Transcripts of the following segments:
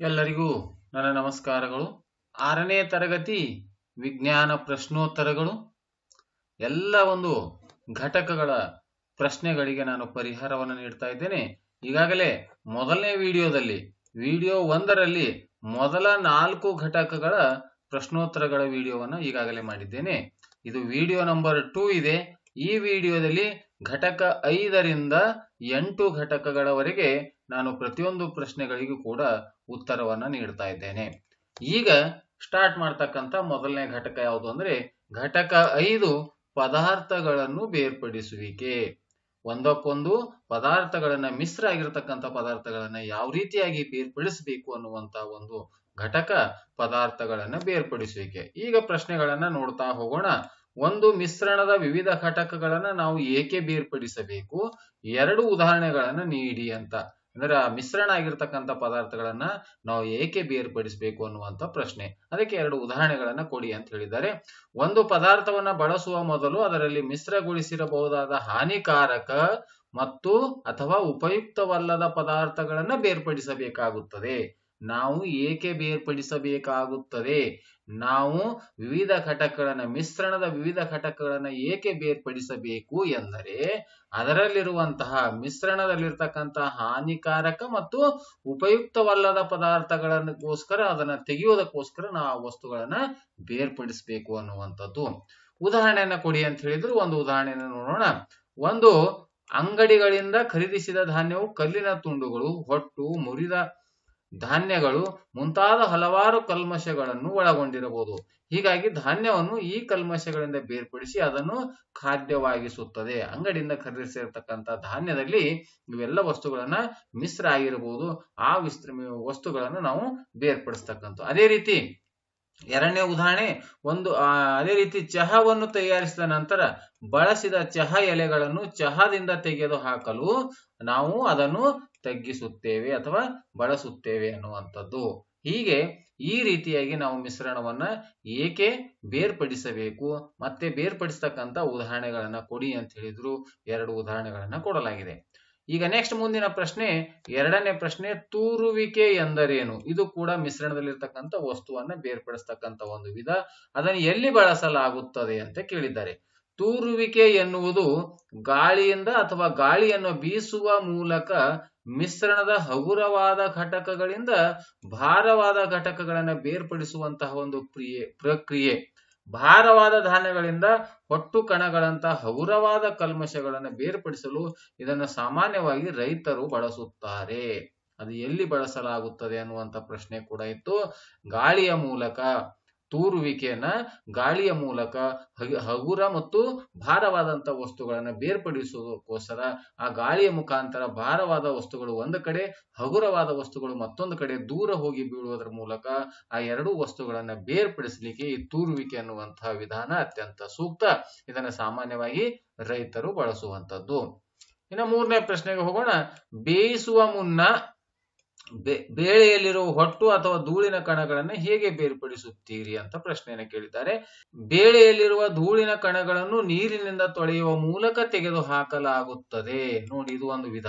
ಎಲ್ಲರಿಗೂ ನನ್ನ ನಮಸ್ಕಾರಗಳು. ಆರನೇ ತರಗತಿ ವಿಜ್ಞಾನ ಪ್ರಶ್ನೋತ್ತರಗಳು. ಎಲ್ಲ ಒಂದು ಘಟಕಗಳ ಪ್ರಶ್ನೆಗಳಿಗೆ ನಾನು ಪರಿಹಾರವನ್ನು ನೀಡ್ತಾ ಇದ್ದೇನೆ. ಈಗಾಗಲೇ ಮೊದಲನೇ ವಿಡಿಯೋದಲ್ಲಿ, ವಿಡಿಯೋ ಒಂದರಲ್ಲಿ ಮೊದಲ ನಾಲ್ಕು ಘಟಕಗಳ ಪ್ರಶ್ನೋತ್ತರಗಳ ವಿಡಿಯೋವನ್ನು ಈಗಾಗಲೇ ಮಾಡಿದ್ದೇನೆ. ಇದು ವಿಡಿಯೋ ನಂಬರ್ ಟೂ ಇದೆ. ಈ ವಿಡಿಯೋದಲ್ಲಿ ಘಟಕ ಐದರಿಂದ ಎಂಟು ಘಟಕಗಳವರೆಗೆ ನಾನು ಪ್ರತಿಯೊಂದು ಪ್ರಶ್ನೆಗಳಿಗೂ ಕೂಡ ಉತ್ತರವನ್ನ ನೀಡ್ತಾ ಇದ್ದೇನೆ. ಈಗ ಸ್ಟಾರ್ಟ್ ಮಾಡ್ತಕ್ಕಂಥ ಮೊದಲನೇ ಘಟಕ ಯಾವುದು ಅಂದ್ರೆ ಘಟಕ ಐದು ಪದಾರ್ಥಗಳನ್ನು ಬೇರ್ಪಡಿಸುವಿಕೆ. ಒಂದಕ್ಕೊಂದು ಪದಾರ್ಥಗಳನ್ನ ಮಿಶ್ರ ಆಗಿರತಕ್ಕಂಥ ಪದಾರ್ಥಗಳನ್ನ ಯಾವ ರೀತಿಯಾಗಿ ಬೇರ್ಪಡಿಸಬೇಕು ಅನ್ನುವಂತ ಒಂದು ಘಟಕ ಪದಾರ್ಥಗಳನ್ನ ಬೇರ್ಪಡಿಸುವಿಕೆ. ಈಗ ಪ್ರಶ್ನೆಗಳನ್ನ ನೋಡ್ತಾ ಹೋಗೋಣ. ಒಂದು ಮಿಶ್ರಣದ ವಿವಿಧ ಘಟಕಗಳನ್ನ ನಾವು ಏಕೆ ಬೇರ್ಪಡಿಸಬೇಕು? ಎರಡು ಉದಾಹರಣೆಗಳನ್ನ ನೀಡಿ ಅಂತ. ಅಂದ್ರೆ ಮಿಶ್ರಣ ಆಗಿರ್ತಕ್ಕಂಥ ಪದಾರ್ಥಗಳನ್ನ ನಾವು ಏಕೆ ಬೇರ್ಪಡಿಸಬೇಕು ಅನ್ನುವಂಥ ಪ್ರಶ್ನೆ. ಅದಕ್ಕೆ ಎರಡು ಉದಾಹರಣೆಗಳನ್ನ ಕೊಡಿ ಅಂತ ಹೇಳಿದ್ದಾರೆ. ಒಂದು ಪದಾರ್ಥವನ್ನ ಬಳಸುವ ಮೊದಲು ಅದರಲ್ಲಿ ಮಿಶ್ರಗೊಳಿಸಿರಬಹುದಾದ ಹಾನಿಕಾರಕ ಮತ್ತು ಅಥವಾ ಉಪಯುಕ್ತವಲ್ಲದ ಪದಾರ್ಥಗಳನ್ನ ಬೇರ್ಪಡಿಸಬೇಕಾಗುತ್ತದೆ. ನಾವು ಏಕೆ ಬೇರ್ಪಡಿಸಬೇಕಾಗುತ್ತದೆ? ನಾವು ವಿವಿಧ ಘಟಕಗಳನ್ನ, ಮಿಶ್ರಣದ ವಿವಿಧ ಘಟಕಗಳನ್ನ ಏಕೆ ಬೇರ್ಪಡಿಸಬೇಕು ಎಂದರೆ, ಅದರಲ್ಲಿರುವಂತಹ ಮಿಶ್ರಣದಲ್ಲಿರ್ತಕ್ಕಂತಹ ಹಾನಿಕಾರಕ ಮತ್ತು ಉಪಯುಕ್ತವಲ್ಲದ ಪದಾರ್ಥಗಳನ್ನಗೋಸ್ಕರ ಅದನ್ನ ತೆಗೆಯೋದಕ್ಕೋಸ್ಕರ ನಾವು ಆ ವಸ್ತುಗಳನ್ನ ಬೇರ್ಪಡಿಸಬೇಕು ಅನ್ನುವಂಥದ್ದು. ಉದಾಹರಣೆಯನ್ನ ಕೊಡಿ ಅಂತ ಹೇಳಿದ್ರು. ಒಂದು ಉದಾಹರಣೆಯನ್ನು ನೋಡೋಣ. ಒಂದು ಅಂಗಡಿಗಳಿಂದ ಖರೀದಿಸಿದ ಧಾನ್ಯವು ಕಲ್ಲಿನ ತುಂಡುಗಳು, ಹೊಟ್ಟು, ಮುರಿದ ಧಾನ್ಯಗಳು ಮುಂತಾದ ಹಲವಾರು ಕಲ್ಮಶಗಳನ್ನು ಒಳಗೊಂಡಿರಬಹುದು. ಹೀಗಾಗಿ ಧಾನ್ಯವನ್ನು ಈ ಕಲ್ಮಶಗಳಿಂದ ಬೇರ್ಪಡಿಸಿ ಅದನ್ನು ಖಾದ್ಯವಾಗಿಸುತ್ತದೆ. ಅಂಗಡಿಯಿಂದ ಖರೀದಿಸಿರ್ತಕ್ಕಂಥ ಧಾನ್ಯದಲ್ಲಿ ಇವೆಲ್ಲ ವಸ್ತುಗಳನ್ನ ಮಿಶ್ರ ಆಗಿರಬಹುದು. ಆ ವಿಸ್ತ್ರ ವಸ್ತುಗಳನ್ನು ನಾವು ಬೇರ್ಪಡಿಸ್ತಕ್ಕಂಥ ಅದೇ ರೀತಿ ಎರಡನೇ ಉದಾಹರಣೆ, ಒಂದು ಅದೇ ರೀತಿ ಚಹಾವನ್ನು ತಯಾರಿಸಿದ ನಂತರ ಬಳಸಿದ ಚಹಾ ಎಲೆಗಳನ್ನು ಚಹಾದಿಂದ ತೆಗೆದು ಹಾಕಲು ನಾವು ಅದನ್ನು ತಗ್ಗಿಸುತ್ತೇವೆ ಅಥವಾ ಬಳಸುತ್ತೇವೆ ಅನ್ನುವಂಥದ್ದು. ಹೀಗೆ ಈ ರೀತಿಯಾಗಿ ನಾವು ಮಿಶ್ರಣವನ್ನ ಏಕೆ ಬೇರ್ಪಡಿಸಬೇಕು, ಮತ್ತೆ ಬೇರ್ಪಡಿಸ್ತಕ್ಕಂಥ ಉದಾಹರಣೆಗಳನ್ನ ಕೊಡಿ ಅಂತ ಹೇಳಿದ್ರು. ಎರಡು ಉದಾಹರಣೆಗಳನ್ನ ಕೊಡಲಾಗಿದೆ. ಈಗ ನೆಕ್ಸ್ಟ್ ಮುಂದಿನ ಪ್ರಶ್ನೆ, ಎರಡನೇ ಪ್ರಶ್ನೆ, ತೂರುವಿಕೆ ಎಂದರೇನು? ಇದು ಕೂಡ ಮಿಶ್ರಣದಲ್ಲಿರ್ತಕ್ಕಂಥ ವಸ್ತುವನ್ನ ಬೇರ್ಪಡಿಸ್ತಕ್ಕಂಥ ಒಂದು ವಿಧ. ಅದನ್ನು ಎಲ್ಲಿ ಬಳಸಲಾಗುತ್ತದೆ ಅಂತ ಕೇಳಿದ್ದಾರೆ. ತೂರುವಿಕೆ ಎನ್ನುವುದು ಗಾಳಿಯಿಂದ ಅಥವಾ ಗಾಳಿಯನ್ನು ಬೀಸುವ ಮೂಲಕ ಮಿಶ್ರಣದ ಹಗುರವಾದ ಘಟಕಗಳಿಂದ ಭಾರವಾದ ಘಟಕಗಳನ್ನು ಬೇರ್ಪಡಿಸುವಂತಹ ಒಂದು ಕ್ರಿಯೆ, ಪ್ರಕ್ರಿಯೆ. ಭಾರವಾದ ಧಾನ್ಯಗಳಿಂದ ಹೊಟ್ಟು ಕಣಗಳಂತಹ ಹಗುರವಾದ ಕಲ್ಮಶಗಳನ್ನು ಬೇರ್ಪಡಿಸಲು ಇದನ್ನು ಸಾಮಾನ್ಯವಾಗಿ ರೈತರು ಬಳಸುತ್ತಾರೆ. ಅದು ಎಲ್ಲಿ ಬಳಸಲಾಗುತ್ತದೆ ಅನ್ನುವಂತ ಪ್ರಶ್ನೆ ಕೂಡ ಇತ್ತು. ಗಾಳಿಯ ಮೂಲಕ. ತೂರುವಿಕೆಯನ್ನ ಗಾಳಿಯ ಮೂಲಕ ಹಗುರ ಮತ್ತು ಭಾರವಾದಂತ ವಸ್ತುಗಳನ್ನ ಬೇರ್ಪಡಿಸುವುದಕ್ಕೋಸ್ಕರ ಆ ಗಾಳಿಯ ಮುಖಾಂತರ ಭಾರವಾದ ವಸ್ತುಗಳು ಒಂದು ಕಡೆ, ಹಗುರವಾದ ವಸ್ತುಗಳು ಮತ್ತೊಂದು ಕಡೆ ದೂರ ಹೋಗಿ ಬೀಳುವುದರ ಮೂಲಕ ಆ ಎರಡೂ ವಸ್ತುಗಳನ್ನ ಬೇರ್ಪಡಿಸಲಿಕ್ಕೆ ಈ ತೂರುವಿಕೆ ಅನ್ನುವಂತಹ ವಿಧಾನ ಅತ್ಯಂತ ಸೂಕ್ತ. ಇದನ್ನ ಸಾಮಾನ್ಯವಾಗಿ ರೈತರು ಬಳಸುವಂತದ್ದು. ಇನ್ನ ಮೂರನೇ ಪ್ರಶ್ನೆಗೆ ಹೋಗೋಣ. ಬೇಯಿಸುವ ಮುನ್ನ ಬೇಳೆಯಲ್ಲಿರುವ ಹೊಟ್ಟು ಅಥವಾ ಧೂಳಿನ ಕಣಗಳನ್ನು ಹೇಗೆ ಬೇರ್ಪಡಿಸುತ್ತೀರಿ ಅಂತ ಪ್ರಶ್ನೆಯನ್ನು ಕೇಳಿದ್ದಾರೆ. ಬೇಳೆಯಲ್ಲಿರುವ ಧೂಳಿನ ಕಣಗಳನ್ನು ನೀರಿನಿಂದ ತೊಳೆಯುವ ಮೂಲಕ ತೆಗೆದು ಹಾಕಲಾಗುತ್ತದೆ ನೋಡಿ, ಇದು ಒಂದು ವಿಧ.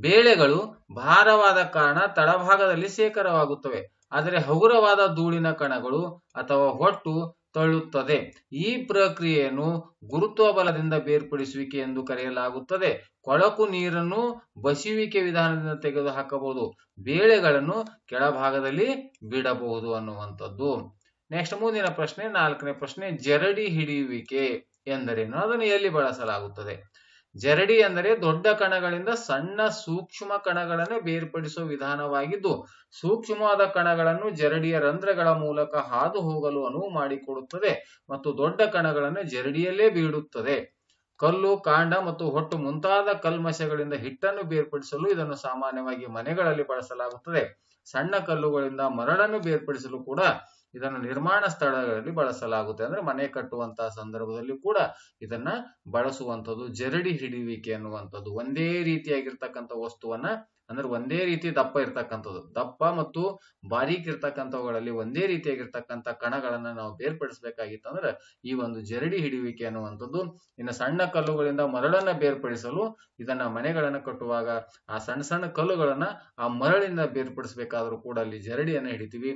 ಬೇಳೆಗಳು ಭಾರವಾದ ಕಾರಣ ತಳಭಾಗದಲ್ಲಿ ಶೇಖರವಾಗುತ್ತವೆ. ಆದರೆ ಹಗುರವಾದ ಧೂಳಿನ ಕಣಗಳು ಅಥವಾ ಹೊಟ್ಟು ತಳ್ಳುತ್ತದೆ. ಈ ಪ್ರಕ್ರಿಯೆಯನ್ನು ಗುರುತ್ವ ಬಲದಿಂದ ಬೇರ್ಪಡಿಸುವಿಕೆ ಎಂದು ಕರೆಯಲಾಗುತ್ತದೆ. ಕೊಳಕು ನೀರನ್ನು ಬಸಿಯುವಿಕೆ ವಿಧಾನದಿಂದ ತೆಗೆದು ಹಾಕಬಹುದು ಬೇಳೆಗಳನ್ನು ಕೆಳಭಾಗದಲ್ಲಿ ಬಿಡಬಹುದು ಅನ್ನುವಂಥದ್ದು. ನೆಕ್ಸ್ಟ್ ಮುಂದಿನ ಪ್ರಶ್ನೆ, ನಾಲ್ಕನೇ ಪ್ರಶ್ನೆ, ಜರಡಿ ಹಿಡಿಯುವಿಕೆ ಎಂದರೇನು? ಅದನ್ನು ಎಲ್ಲಿ ಬಳಸಲಾಗುತ್ತದೆ? ಜರಡಿ ಅಂದರೆ ದೊಡ್ಡ ಕಣಗಳಿಂದ ಸಣ್ಣ ಸೂಕ್ಷ್ಮ ಕಣಗಳನ್ನು ಬೇರ್ಪಡಿಸುವ ವಿಧಾನವಾಗಿದ್ದು, ಸೂಕ್ಷ್ಮವಾದ ಕಣಗಳನ್ನು ಜರಡಿಯ ರಂಧ್ರಗಳ ಮೂಲಕ ಹಾದು ಹೋಗಲು ಅನುವು ಮಾಡಿಕೊಡುತ್ತದೆ ಮತ್ತು ದೊಡ್ಡ ಕಣಗಳನ್ನು ಜರಡಿಯಲ್ಲೇ ಬೀಡುತ್ತದೆ ಕಲ್ಲು, ಕಾಂಡ ಮತ್ತು ಹೊಟ್ಟು ಮುಂತಾದ ಕಲ್ಮಶಗಳಿಂದ ಹಿಟ್ಟನ್ನು ಬೇರ್ಪಡಿಸಲು ಇದನ್ನು ಸಾಮಾನ್ಯವಾಗಿ ಮನೆಗಳಲ್ಲಿ ಬಳಸಲಾಗುತ್ತದೆ. ಸಣ್ಣ ಕಲ್ಲುಗಳಿಂದ ಮರಳನ್ನು ಬೇರ್ಪಡಿಸಲು ಕೂಡ ಇದನ್ನು ನಿರ್ಮಾಣ ಸ್ಥಳಗಳಲ್ಲಿ ಬಳಸಲಾಗುತ್ತೆ. ಅಂದ್ರೆ ಮನೆ ಕಟ್ಟುವಂತಹ ಸಂದರ್ಭದಲ್ಲಿ ಕೂಡ ಇದನ್ನ ಬಳಸುವಂಥದ್ದು ಜರಡಿ ಹಿಡಿಯುವಿಕೆ ಅನ್ನುವಂಥದ್ದು. ಒಂದೇ ರೀತಿಯಾಗಿರ್ತಕ್ಕಂಥ ವಸ್ತುವನ್ನ ಅಂದ್ರೆ ಒಂದೇ ರೀತಿ ದಪ್ಪ ಇರ್ತಕ್ಕಂಥದ್ದು. ದಪ್ಪ ಮತ್ತು ಬಾರೀಕ್ ಇರ್ತಕ್ಕಂಥವುಗಳಲ್ಲಿ ಒಂದೇ ರೀತಿಯಾಗಿರ್ತಕ್ಕಂಥ ಕಣಗಳನ್ನ ನಾವು ಬೇರ್ಪಡಿಸಬೇಕಾಗಿತ್ತಂದ್ರೆ ಈ ಒಂದು ಜರಡಿ ಹಿಡಿಯುವಿಕೆ ಅನ್ನುವಂಥದ್ದು. ಇನ್ನು ಸಣ್ಣ ಕಲ್ಲುಗಳಿಂದ ಮರಳನ್ನ ಬೇರ್ಪಡಿಸಲು ಇದನ್ನ ಮನೆಗಳನ್ನ ಕಟ್ಟುವಾಗ ಆ ಸಣ್ಣ ಸಣ್ಣ ಕಲ್ಲುಗಳನ್ನ ಆ ಮರಳಿಂದ ಬೇರ್ಪಡಿಸಬೇಕಾದ್ರೂ ಕೂಡ ಅಲ್ಲಿ ಜರಡಿಯನ್ನ ಹಿಡಿತೀವಿ.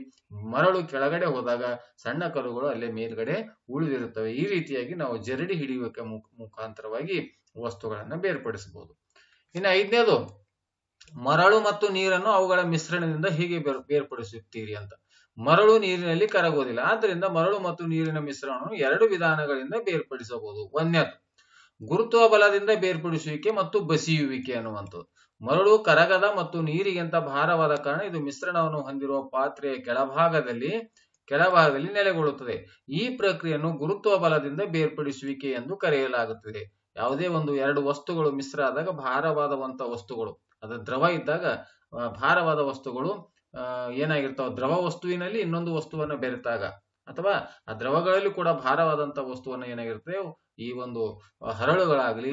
ಮರಳು ಕೆಳಗಡೆ ಹೋದಾಗ ಸಣ್ಣ ಕಲ್ಲುಗಳು ಅಲ್ಲೇ ಮೇಲ್ಗಡೆ ಉಳಿದಿರುತ್ತವೆ. ಈ ರೀತಿಯಾಗಿ ನಾವು ಜರಡಿ ಹಿಡಿಯುವಿಕೆ ಮುಖ ಮುಖಾಂತರವಾಗಿ ವಸ್ತುಗಳನ್ನ ಬೇರ್ಪಡಿಸಬಹುದು. ಇನ್ನು ಐದನೇದು ಮರಳು ಮತ್ತು ನೀರನ್ನು ಅವುಗಳ ಮಿಶ್ರಣದಿಂದ ಹೇಗೆ ಬೇರ್ಪಡಿಸುತ್ತೀರಿ ಅಂತ. ಮರಳು ನೀರಿನಲ್ಲಿ ಕರಗೋದಿಲ್ಲ ಆದ್ದರಿಂದ ಮರಳು ಮತ್ತು ನೀರಿನ ಮಿಶ್ರಣವನ್ನು ಎರಡು ವಿಧಾನಗಳಿಂದ ಬೇರ್ಪಡಿಸಬಹುದು. ಒಂದನೇದು, ಗುರುತ್ವ ಬಲದಿಂದ ಬೇರ್ಪಡಿಸುವಿಕೆ ಮತ್ತು ಬಸಿಯುವಿಕೆ ಅನ್ನುವಂಥದ್ದು. ಮರಳು ಕರಗದ ಮತ್ತು ನೀರಿಗಿಂತ ಭಾರವಾದ ಕಾರಣ ಇದು ಮಿಶ್ರಣವನ್ನು ಹೊಂದಿರುವ ಪಾತ್ರೆಯ ಕೆಳಭಾಗದಲ್ಲಿ ಕೆಳಭಾಗದಲ್ಲಿ ನೆಲೆಗೊಳ್ಳುತ್ತದೆ. ಈ ಪ್ರಕ್ರಿಯೆಯನ್ನು ಗುರುತ್ವ ಬಲದಿಂದ ಬೇರ್ಪಡಿಸುವಿಕೆ ಎಂದು ಕರೆಯಲಾಗುತ್ತದೆ. ಯಾವುದೇ ಒಂದು, ಎರಡು ವಸ್ತುಗಳು ಮಿಶ್ರ ಆದಾಗ ಭಾರವಾದವಂತ ವಸ್ತುಗಳು. ಅದು ದ್ರವ ಇದ್ದಾಗ ಭಾರವಾದ ವಸ್ತುಗಳು ಏನಾಗಿರ್ತಾವ? ದ್ರವ ವಸ್ತುವಿನಲ್ಲಿ ಇನ್ನೊಂದು ವಸ್ತುವನ್ನು ಬೆರೆತಾಗ. ಅಥವಾ ಆ ದ್ರವಗಳಲ್ಲಿ ಕೂಡ ಭಾರವಾದಂತ ವಸ್ತುವನ್ನು ಏನಾಗಿರುತ್ತೆ? ಈ ಒಂದು ಹರಳುಗಳಾಗಲಿ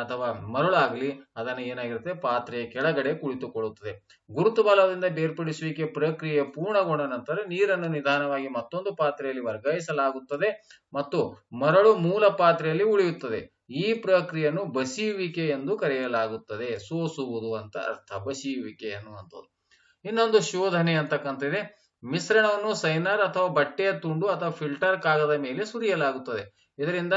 ಅಥವಾ ಮರಳಾಗಲಿ, ಅದನ್ನ ಏನಾಗಿರುತ್ತೆ? ಪಾತ್ರೆಯ ಕೆಳಗಡೆ ಕುಳಿತುಕೊಳ್ಳುತ್ತದೆ. ಗುರುತು ಬಲದಿಂದ ಬೇರ್ಪಡಿಸುವಿಕೆ ಪ್ರಕ್ರಿಯೆ ಪೂರ್ಣಗೊಂಡ ನಂತರ ನೀರನ್ನು ನಿಧಾನವಾಗಿ ಮತ್ತೊಂದು ಪಾತ್ರೆಯಲ್ಲಿ ವರ್ಗಾಯಿಸಲಾಗುತ್ತದೆ ಮತ್ತು ಮರಳು ಮೂಲ ಪಾತ್ರೆಯಲ್ಲಿ ಉಳಿಯುತ್ತದೆ. ಈ ಪ್ರಕ್ರಿಯೆಯನ್ನು ಬಸಿಯುವಿಕೆ ಎಂದು ಕರೆಯಲಾಗುತ್ತದೆ. ಸೋಸುವುದು ಅಂತ ಅರ್ಥ, ಬಸಿಯುವಿಕೆ ಅನ್ನುವಂಥದ್ದು. ಇನ್ನೊಂದು ಶೋಧನೆ ಅಂತಕ್ಕಂಥದ್ದು ಮಿಶ್ರಣವನ್ನು ಸೈನರ್ ಅಥವಾ ಬಟ್ಟೆಯ ತುಂಡು ಅಥವಾ ಫಿಲ್ಟರ್ ಕಾಗದ ಮೇಲೆ ಸುರಿಯಲಾಗುತ್ತದೆ. ಇದರಿಂದ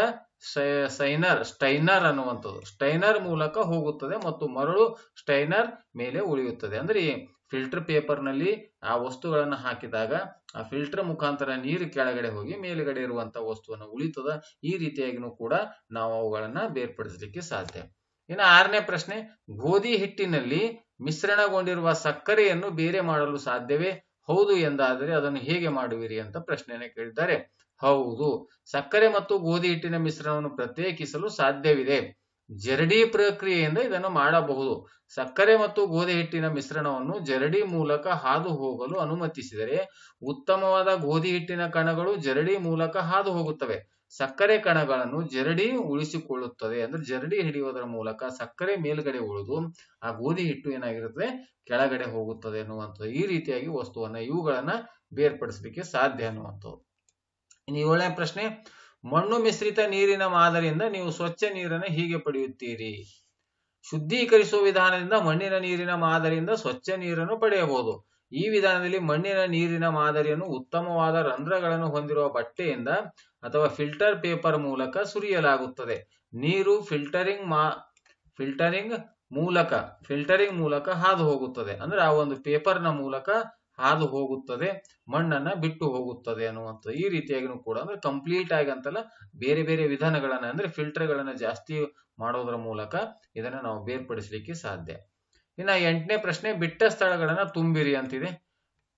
ಸೈನರ್, ಸ್ಟೈನರ್ ಅನ್ನುವಂಥದ್ದು. ಸ್ಟೈನರ್ ಮೂಲಕ ಹೋಗುತ್ತದೆ ಮತ್ತು ಮರಳು ಸ್ಟೈನರ್ ಮೇಲೆ ಉಳಿಯುತ್ತದೆ. ಅಂದ್ರೆ ಫಿಲ್ಟರ್ ಪೇಪರ್ನಲ್ಲಿ ಆ ವಸ್ತುಗಳನ್ನು ಹಾಕಿದಾಗ ಆ ಫಿಲ್ಟರ್ ಮುಖಾಂತರ ನೀರು ಕೆಳಗಡೆ ಹೋಗಿ ಮೇಲ್ಗಡೆ ಇರುವಂತಹ ವಸ್ತುವನ್ನು ಉಳಿತದ. ಈ ರೀತಿಯಾಗಿನೂ ಕೂಡ ನಾವು ಅವುಗಳನ್ನ ಬೇರ್ಪಡಿಸಲಿಕ್ಕೆ ಸಾಧ್ಯ. ಇನ್ನು ಆರನೇ ಪ್ರಶ್ನೆ, ಗೋಧಿ ಹಿಟ್ಟಿನಲ್ಲಿ ಮಿಶ್ರಣಗೊಂಡಿರುವ ಸಕ್ಕರೆಯನ್ನು ಬೇರೆ ಮಾಡಲು ಸಾಧ್ಯವೇ? ಹೌದು ಎಂದಾದರೆ ಅದನ್ನು ಹೇಗೆ ಮಾಡುವಿರಿ ಅಂತ ಪ್ರಶ್ನೆಯನ್ನು ಕೇಳಿದ್ದಾರೆ. ಹೌದು, ಸಕ್ಕರೆ ಮತ್ತು ಗೋಧಿ ಹಿಟ್ಟಿನ ಮಿಶ್ರಣವನ್ನು ಪ್ರತ್ಯೇಕಿಸಲು ಸಾಧ್ಯವಿದೆ. ಜರಡಿ ಪ್ರಕ್ರಿಯೆಯಿಂದ ಇದನ್ನು ಮಾಡಬಹುದು. ಸಕ್ಕರೆ ಮತ್ತು ಗೋಧಿ ಹಿಟ್ಟಿನ ಮಿಶ್ರಣವನ್ನು ಜರಡಿ ಮೂಲಕ ಹಾದು ಹೋಗಲು ಅನುಮತಿಸಿದರೆ ಉತ್ತಮವಾದ ಗೋಧಿ ಹಿಟ್ಟಿನ ಕಣಗಳು ಜರಡಿ ಮೂಲಕ ಹಾದು ಹೋಗುತ್ತವೆ. ಸಕ್ಕರೆ ಕಣಗಳನ್ನು ಜರಡಿ ಉಳಿಸಿಕೊಳ್ಳುತ್ತದೆ ಅಂದ್ರೆ ಜರಡಿ ಹಿಡಿಯುವುದರ ಮೂಲಕ ಸಕ್ಕರೆ ಮೇಲ್ಗಡೆ ಉಳಿದು ಆ ಗೋಧಿ ಹಿಟ್ಟು ಏನಾಗಿರುತ್ತದೆ? ಕೆಳಗಡೆ ಹೋಗುತ್ತದೆ ಅನ್ನುವಂಥದ್ದು ಈ ರೀತಿಯಾಗಿ ವಸ್ತುವನ್ನ ಇವುಗಳನ್ನ ಬೇರ್ಪಡಿಸಲಿಕ್ಕೆ ಸಾಧ್ಯ ಅನ್ನುವಂಥದ್ದು ಇನ್ನು ಏಳನೇ ಪ್ರಶ್ನೆ ಮಣ್ಣು ಮಿಶ್ರಿತ ನೀರಿನ ಮಾದರಿಯಿಂದ ನೀವು ಸ್ವಚ್ಛ ನೀರನ್ನು ಹೀಗೆ ಪಡೆಯುತ್ತೀರಿ. ಶುದ್ಧೀಕರಿಸುವ ವಿಧಾನದಿಂದ ಮಣ್ಣಿನ ನೀರಿನ ಮಾದರಿಯಿಂದ ಸ್ವಚ್ಛ ನೀರನ್ನು ಪಡೆಯಬಹುದು. ಈ ವಿಧಾನದಲ್ಲಿ ಮಣ್ಣಿನ ನೀರಿನ ಮಾದರಿಯನ್ನು ಉತ್ತಮವಾದ ರಂಧ್ರಗಳನ್ನು ಹೊಂದಿರುವ ಬಟ್ಟೆಯಿಂದ ಅಥವಾ ಫಿಲ್ಟರ್ ಪೇಪರ್ ಮೂಲಕ ಸುರಿಯಲಾಗುತ್ತದೆ. ನೀರು ಫಿಲ್ಟರಿಂಗ್ ಮಾ, ಫಿಲ್ಟರಿಂಗ್ ಮೂಲಕ ಫಿಲ್ಟರಿಂಗ್ ಮೂಲಕ ಹಾದು ಹೋಗುತ್ತದೆ. ಅಂದ್ರೆ ಆ ಒಂದು ಪೇಪರ್ನ ಮೂಲಕ ಹಾದು ಹೋಗುತ್ತದೆ, ಮಣ್ಣನ್ನ ಬಿಟ್ಟು ಹೋಗುತ್ತದೆ ಅನ್ನುವಂಥದ್ದು ಈ ರೀತಿಯಾಗಿನೂ ಕೂಡ ಅಂದ್ರೆ ಕಂಪ್ಲೀಟ್ ಆಗಿ ಅಂತಲ್ಲ ಬೇರೆ ಬೇರೆ ವಿಧಾನಗಳನ್ನ ಅಂದ್ರೆ ಫಿಲ್ಟರ್ ಗಳನ್ನ ಜಾಸ್ತಿ ಮಾಡೋದ್ರ ಮೂಲಕ ಇದನ್ನ ನಾವು ಬೇರ್ಪಡಿಸಲಿಕ್ಕೆ ಸಾಧ್ಯ. ಇನ್ನ ಎಂಟನೇ ಪ್ರಶ್ನೆ, ಬಿಟ್ಟ ಸ್ಥಳಗಳನ್ನ ತುಂಬಿರಿ ಅಂತಿದೆ.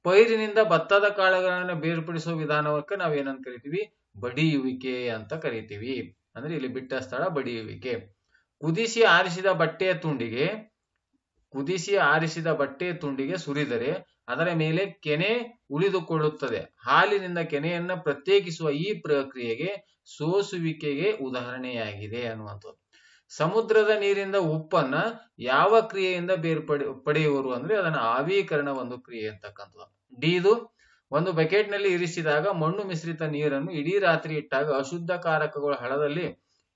ಪೈರಿನಿಂದ ಭತ್ತದ ಕಾಳುಗಳನ್ನ ಬೇರ್ಪಡಿಸುವ ವಿಧಾನವಕ್ಕೆ ನಾವು ಏನಂತ ಕರಿತೀವಿ? ಬಡಿಯುವಿಕೆ ಅಂತ ಕರಿತೀವಿ. ಅಂದ್ರೆ ಇಲ್ಲಿ ಬಿಟ್ಟ ಸ್ಥಳ ಬಡಿಯುವಿಕೆ. ಕುದಿಸಿ ಆರಿಸಿದ ಬಟ್ಟೆಯ ತುಂಡಿಗೆ, ಕುದಿಸಿ ಆರಿಸಿದ ಬಟ್ಟೆಯ ತುಂಡಿಗೆ ಸುರಿದರೆ ಅದರ ಮೇಲೆ ಕೆನೆ ಉಳಿದುಕೊಳ್ಳುತ್ತದೆ. ಹಾಲಿನಿಂದ ಕೆನೆಯನ್ನ ಪ್ರತ್ಯೇಕಿಸುವ ಈ ಪ್ರಕ್ರಿಯೆಗೆ ಸೋಸುವಿಕೆಗೆ ಉದಾಹರಣೆಯಾಗಿದೆ ಅನ್ನುವಂಥದ್ದು. ಸಮುದ್ರದ ನೀರಿಂದ ಉಪ್ಪನ್ನ ಯಾವ ಕ್ರಿಯೆಯಿಂದ ಬೇರ್ಪಡಿ, ಪಡೆಯುವರು ಅಂದ್ರೆ ಅದನ್ನ ಆವೀಕರಣ ಒಂದು ಕ್ರಿಯೆ ಅಂತಕ್ಕಂಥದ್ದು. ಡಿದು ಒಂದು ಬಕೆಟ್ನಲ್ಲಿ ಇರಿಸಿದಾಗ ಮಣ್ಣು ಮಿಶ್ರಿತ ನೀರನ್ನು ಇಡೀ ರಾತ್ರಿ ಇಟ್ಟಾಗ ಅಶುದ್ಧ ಕಾರಕಗಳು ಹಳದಲ್ಲಿ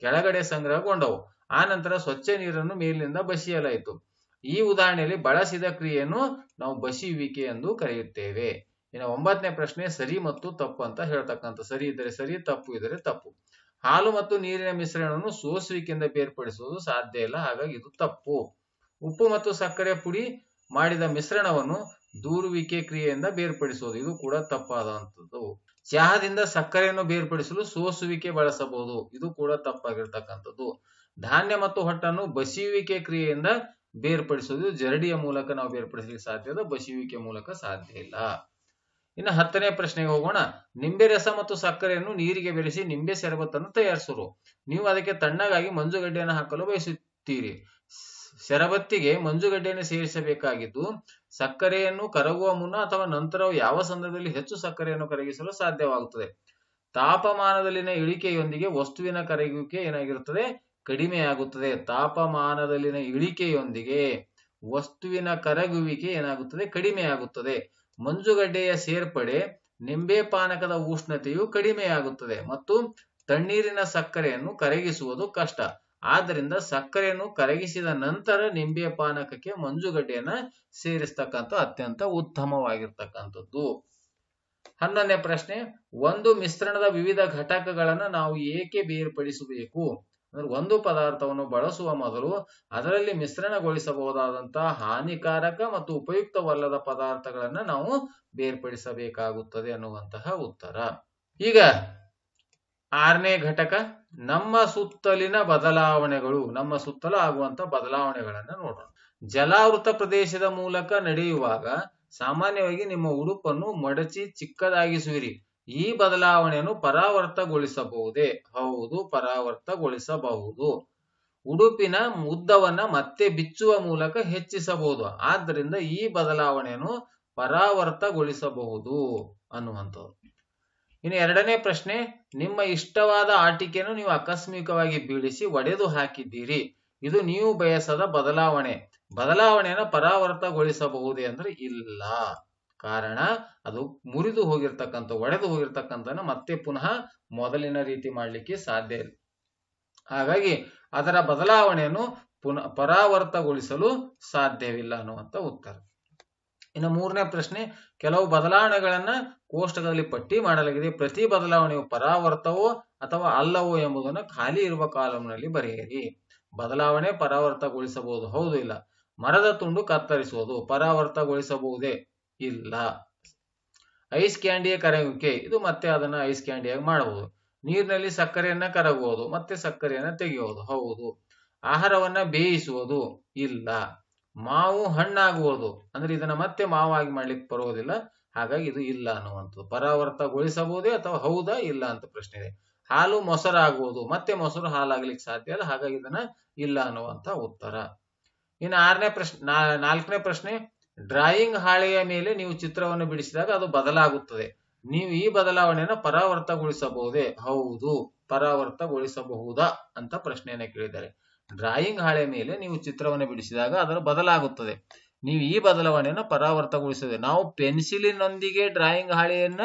ಕೆಳಗಡೆ ಸಂಗ್ರಹಗೊಂಡವು. ಆ ನಂತರ ಸ್ವಚ್ಛ ನೀರನ್ನು ಮೇಲಿನಿಂದ ಬಸಿಯಲಾಯಿತು. ಈ ಉದಾಹರಣೆಯಲ್ಲಿ ಬಳಸಿದ ಕ್ರಿಯೆಯನ್ನು ನಾವು ಬಸಿಯುವಿಕೆ ಎಂದು ಕರೆಯುತ್ತೇವೆ. ಇನ್ನು ಒಂಬತ್ತನೇ ಪ್ರಶ್ನೆ, ಸರಿ ಮತ್ತು ತಪ್ಪು ಅಂತ ಹೇಳ್ತಕ್ಕಂಥ, ಸರಿ ಇದ್ದರೆ ಸರಿ, ತಪ್ಪು ಇದ್ದರೆ ತಪ್ಪು. ಹಾಲು ಮತ್ತು ನೀರಿನ ಮಿಶ್ರಣವನ್ನು ಸೋಸುವಿಕೆಯಿಂದ ಬೇರ್ಪಡಿಸುವುದು ಸಾಧ್ಯ ಇಲ್ಲ, ಹಾಗಾಗಿ ಇದು ತಪ್ಪು. ಉಪ್ಪು ಮತ್ತು ಸಕ್ಕರೆ ಪುಡಿ ಮಾಡಿದ ಮಿಶ್ರಣವನ್ನು ದೂರುವಿಕೆ ಕ್ರಿಯೆಯಿಂದ ಬೇರ್ಪಡಿಸುವುದು, ಇದು ಕೂಡ ತಪ್ಪಾದಂಥದ್ದು. ಚಹಾದಿಂದ ಸಕ್ಕರೆಯನ್ನು ಬೇರ್ಪಡಿಸಲು ಸೋಸುವಿಕೆ ಬಳಸಬಹುದು, ಇದು ಕೂಡ ತಪ್ಪಾಗಿರ್ತಕ್ಕಂಥದ್ದು. ಧಾನ್ಯ ಮತ್ತು ಹೊಟ್ಟನ್ನು ಬಸಿಯುವಿಕೆ ಕ್ರಿಯೆಯಿಂದ ಬೇರ್ಪಡಿಸುವುದು ಜರಡಿಯ ಮೂಲಕ ನಾವು ಬೇರ್ಪಡಿಸಲಿಕ್ಕೆ ಸಾಧ್ಯ ಇದೆ ಬಸಿಯುವಿಕೆ ಮೂಲಕ ಸಾಧ್ಯ ಇಲ್ಲ. ಇನ್ನು ಹತ್ತನೇ ಪ್ರಶ್ನೆಗೆ ಹೋಗೋಣ. ನಿಂಬೆ ರಸ ಮತ್ತು ಸಕ್ಕರೆಯನ್ನು ನೀರಿಗೆ ಬೆರೆಸಿ ನಿಂಬೆ ಶರಬತ್ತನ್ನು ತಯಾರಿಸುವರು ನೀವು ಅದಕ್ಕೆ ತಣ್ಣಗಾಗಿ ಮಂಜುಗಡ್ಡೆಯನ್ನು ಹಾಕಲು ಬಯಸುತ್ತೀರಿ. ಶರಬತ್ತಿಗೆ ಮಂಜುಗಡ್ಡೆಯನ್ನು ಸೇರಿಸಬೇಕಾಗಿದ್ದು, ಸಕ್ಕರೆಯನ್ನು ಕರಗುವ ಮುನ್ನ ಅಥವಾ ನಂತರ ಯಾವ ಸಂದರ್ಭದಲ್ಲಿ ಹೆಚ್ಚು ಸಕ್ಕರೆಯನ್ನು ಕರಗಿಸಲು ಸಾಧ್ಯವಾಗುತ್ತದೆ? ತಾಪಮಾನದಲ್ಲಿನ ಇಳಿಕೆಯೊಂದಿಗೆ ವಸ್ತುವಿನ ಕರಗುವಿಕೆ ಏನಾಗಿರುತ್ತದೆ? ಕಡಿಮೆಯಾಗುತ್ತದೆ. ತಾಪಮಾನದಲ್ಲಿನ ಇಳಿಕೆಯೊಂದಿಗೆ ವಸ್ತುವಿನ ಕರಗುವಿಕೆ ಏನಾಗುತ್ತದೆ? ಕಡಿಮೆಯಾಗುತ್ತದೆ. ಮಂಜುಗಡ್ಡೆಯ ಸೇರ್ಪಡೆ, ನಿಂಬೆ ಪಾನಕದ ಉಷ್ಣತೆಯು ಕಡಿಮೆಯಾಗುತ್ತದೆ ಮತ್ತು ತಣ್ಣೀರಿನ ಸಕ್ಕರೆಯನ್ನು ಕರಗಿಸುವುದು ಕಷ್ಟ. ಆದ್ದರಿಂದ ಸಕ್ಕರೆಯನ್ನು ಕರಗಿಸಿದ ನಂತರ ನಿಂಬೆ ಪಾನಕಕ್ಕೆ ಮಂಜುಗಡ್ಡೆಯನ್ನ ಸೇರಿಸ್ತಕ್ಕಂಥ ಅತ್ಯಂತ ಉತ್ತಮವಾಗಿರ್ತಕ್ಕಂಥದ್ದು. ಹನ್ನೊಂದನೇ ಪ್ರಶ್ನೆ, ಒಂದು ಮಿಶ್ರಣದ ವಿವಿಧ ಘಟಕಗಳನ್ನು ನಾವು ಏಕೆ ಬೇರ್ಪಡಿಸಬೇಕು? ಅಂದ್ರೆ ಒಂದು ಪದಾರ್ಥವನ್ನು ಬಳಸುವ ಮೊದಲು ಅದರಲ್ಲಿ ಮಿಶ್ರಣಗೊಳಿಸಬಹುದಾದಂತಹ ಹಾನಿಕಾರಕ ಮತ್ತು ಉಪಯುಕ್ತವಲ್ಲದ ಪದಾರ್ಥಗಳನ್ನ ನಾವು ಬೇರ್ಪಡಿಸಬೇಕಾಗುತ್ತದೆ ಅನ್ನುವಂತಹ ಉತ್ತರ. ಈಗ ಆರನೇ ಘಟಕ, ನಮ್ಮ ಸುತ್ತಲಿನ ಬದಲಾವಣೆಗಳು, ನಮ್ಮ ಸುತ್ತಲ ಆಗುವಂತ ಬದಲಾವಣೆಗಳನ್ನ ನೋಡೋಣ. ಜಲಾವೃತ ಪ್ರದೇಶದ ಮೂಲಕ ನಡೆಯುವಾಗ ಸಾಮಾನ್ಯವಾಗಿ ನಿಮ್ಮ ಉಡುಪನ್ನು ಮಡಚಿ ಚಿಕ್ಕದಾಗಿಸುವಿರಿ ಈ ಬದಲಾವಣೆಯನ್ನು ಪರಾವರ್ತಗೊಳಿಸಬಹುದೇ? ಹೌದು, ಪರಾವರ್ತಗೊಳಿಸಬಹುದು. ಉಡುಪಿನ ಉದ್ದವನ್ನ ಮತ್ತೆ ಬಿಚ್ಚುವ ಮೂಲಕ ಹೆಚ್ಚಿಸಬಹುದು. ಆದ್ದರಿಂದ ಈ ಬದಲಾವಣೆಯನ್ನು ಪರಾವರ್ತಗೊಳಿಸಬಹುದು ಅನ್ನುವಂಥದ್ದು. ಇನ್ನು ಎರಡನೇ ಪ್ರಶ್ನೆ, ನಿಮ್ಮ ಇಷ್ಟವಾದ ಆಟಿಕೆಯನ್ನು ನೀವು ಆಕಸ್ಮಿಕವಾಗಿ ಬೀಳಿಸಿ ಒಡೆದು ಹಾಕಿದ್ದೀರಿ. ಇದು ನೀವು ಬಯಸದ ಬದಲಾವಣೆ. ಬದಲಾವಣೆಯನ್ನು ಪರಾವರ್ತಗೊಳಿಸಬಹುದೇ ಅಂದ್ರೆ ಇಲ್ಲ. ಕಾರಣ ಅದು ಮುರಿದು ಹೋಗಿರ್ತಕ್ಕಂಥ, ಒಡೆದು ಹೋಗಿರ್ತಕ್ಕಂಥ ಮತ್ತೆ ಪುನಃ ಮೊದಲಿನ ರೀತಿ ಮಾಡಲಿಕ್ಕೆ ಸಾಧ್ಯ ಇಲ್ಲ. ಹಾಗಾಗಿ ಅದರ ಬದಲಾವಣೆಯನ್ನು ಪುನಃ, ಪರಾವರ್ತಗೊಳಿಸಲು ಸಾಧ್ಯವಿಲ್ಲ ಅನ್ನುವಂಥ ಉತ್ತರ. ಇನ್ನು ಮೂರನೇ ಪ್ರಶ್ನೆ, ಕೆಲವು ಬದಲಾವಣೆಗಳನ್ನ ಕೋಷ್ಟಕದಲ್ಲಿ ಪಟ್ಟಿ ಮಾಡಲಾಗಿದೆ. ಪ್ರತಿ ಬದಲಾವಣೆಯು ಪರಾವರ್ತವೋ ಅಥವಾ ಅಲ್ಲವೋ ಎಂಬುದನ್ನು ಖಾಲಿ ಇರುವ ಕಾಲಂನಲ್ಲಿ ಬರೆಯಿರಿ. ಬದಲಾವಣೆ ಪರಾವರ್ತಗೊಳಿಸಬಹುದು, ಹೌದು ಇಲ್ಲ. ಮರದ ತುಂಡು ಕತ್ತರಿಸುವುದು, ಪರಾವರ್ತಗೊಳಿಸಬಹುದೇ? ಇಲ್ಲ. ಐಸ್ ಕ್ಯಾಂಡಿಯ ಕರಗುವಿಕೆ. ಇದು ಮತ್ತೆ ಅದನ್ನ ಐಸ್ ಕ್ಯಾಂಡಿಯಾಗಿ ಮಾಡಬಹುದು. ನೀರಿನಲ್ಲಿ ಸಕ್ಕರೆಯನ್ನ ಕರಗುವುದು, ಮತ್ತೆ ಸಕ್ಕರೆಯನ್ನ ತೆಗೆಯುವುದು. ಹೌದು. ಆಹಾರವನ್ನ ಬೇಯಿಸುವುದು. ಇಲ್ಲ. ಮಾವು ಹಣ್ಣಾಗುವುದು. ಅಂದ್ರೆ ಇದನ್ನ ಮತ್ತೆ ಮಾವಾಗಿ ಮಾಡ್ಲಿಕ್ಕೆ ಬರುವುದಿಲ್ಲ. ಹಾಗಾಗಿ ಇದು ಇಲ್ಲ ಅನ್ನುವಂಥದ್ದು. ಪರಾವರ್ತಗೊಳಿಸಬಹುದೇ ಅಥವಾ ಹೌದಾ ಇಲ್ಲ ಅಂತ ಪ್ರಶ್ನೆ ಇದೆ. ಹಾಲು ಮೊಸರಾಗುವುದು. ಮತ್ತೆ ಮೊಸರು ಹಾಲಾಗ್ಲಿಕ್ಕೆ ಸಾಧ್ಯ ಇಲ್ಲ ಹಾಗಾಗಿ ಇದನ್ನ ಇಲ್ಲ ಅನ್ನುವಂತ ಉತ್ತರ. ಇನ್ನು ಆರನೇ ಪ್ರಶ್ನೆ ನಾಲ್ಕನೇ ಪ್ರಶ್ನೆ. ಡ್ರಾಯಿಂಗ್ ಹಾಳೆಯ ಮೇಲೆ ನೀವು ಚಿತ್ರವನ್ನು ಬಿಡಿಸಿದಾಗ ಅದು ಬದಲಾಗುತ್ತದೆ. ನೀವು ಈ ಬದಲಾವಣೆಯನ್ನು ಪರಾವರ್ತಗೊಳಿಸಬಹುದೇ? ಹೌದು, ಪರಾವರ್ತಗೊಳಿಸಬಹುದಾ ಅಂತ ಪ್ರಶ್ನೆಯನ್ನು ಕೇಳಿದ್ದಾರೆ. ಡ್ರಾಯಿಂಗ್ ಹಾಳೆ ಮೇಲೆ ನೀವು ಚಿತ್ರವನ್ನು ಬಿಡಿಸಿದಾಗ ಅದರ ಬದಲಾಗುತ್ತದೆ. ನೀವು ಈ ಬದಲಾವಣೆಯನ್ನು ಪರಾವರ್ತಗೊಳಿಸದೆ, ನಾವು ಪೆನ್ಸಿಲಿನೊಂದಿಗೆ ಡ್ರಾಯಿಂಗ್ ಹಾಳೆಯನ್ನ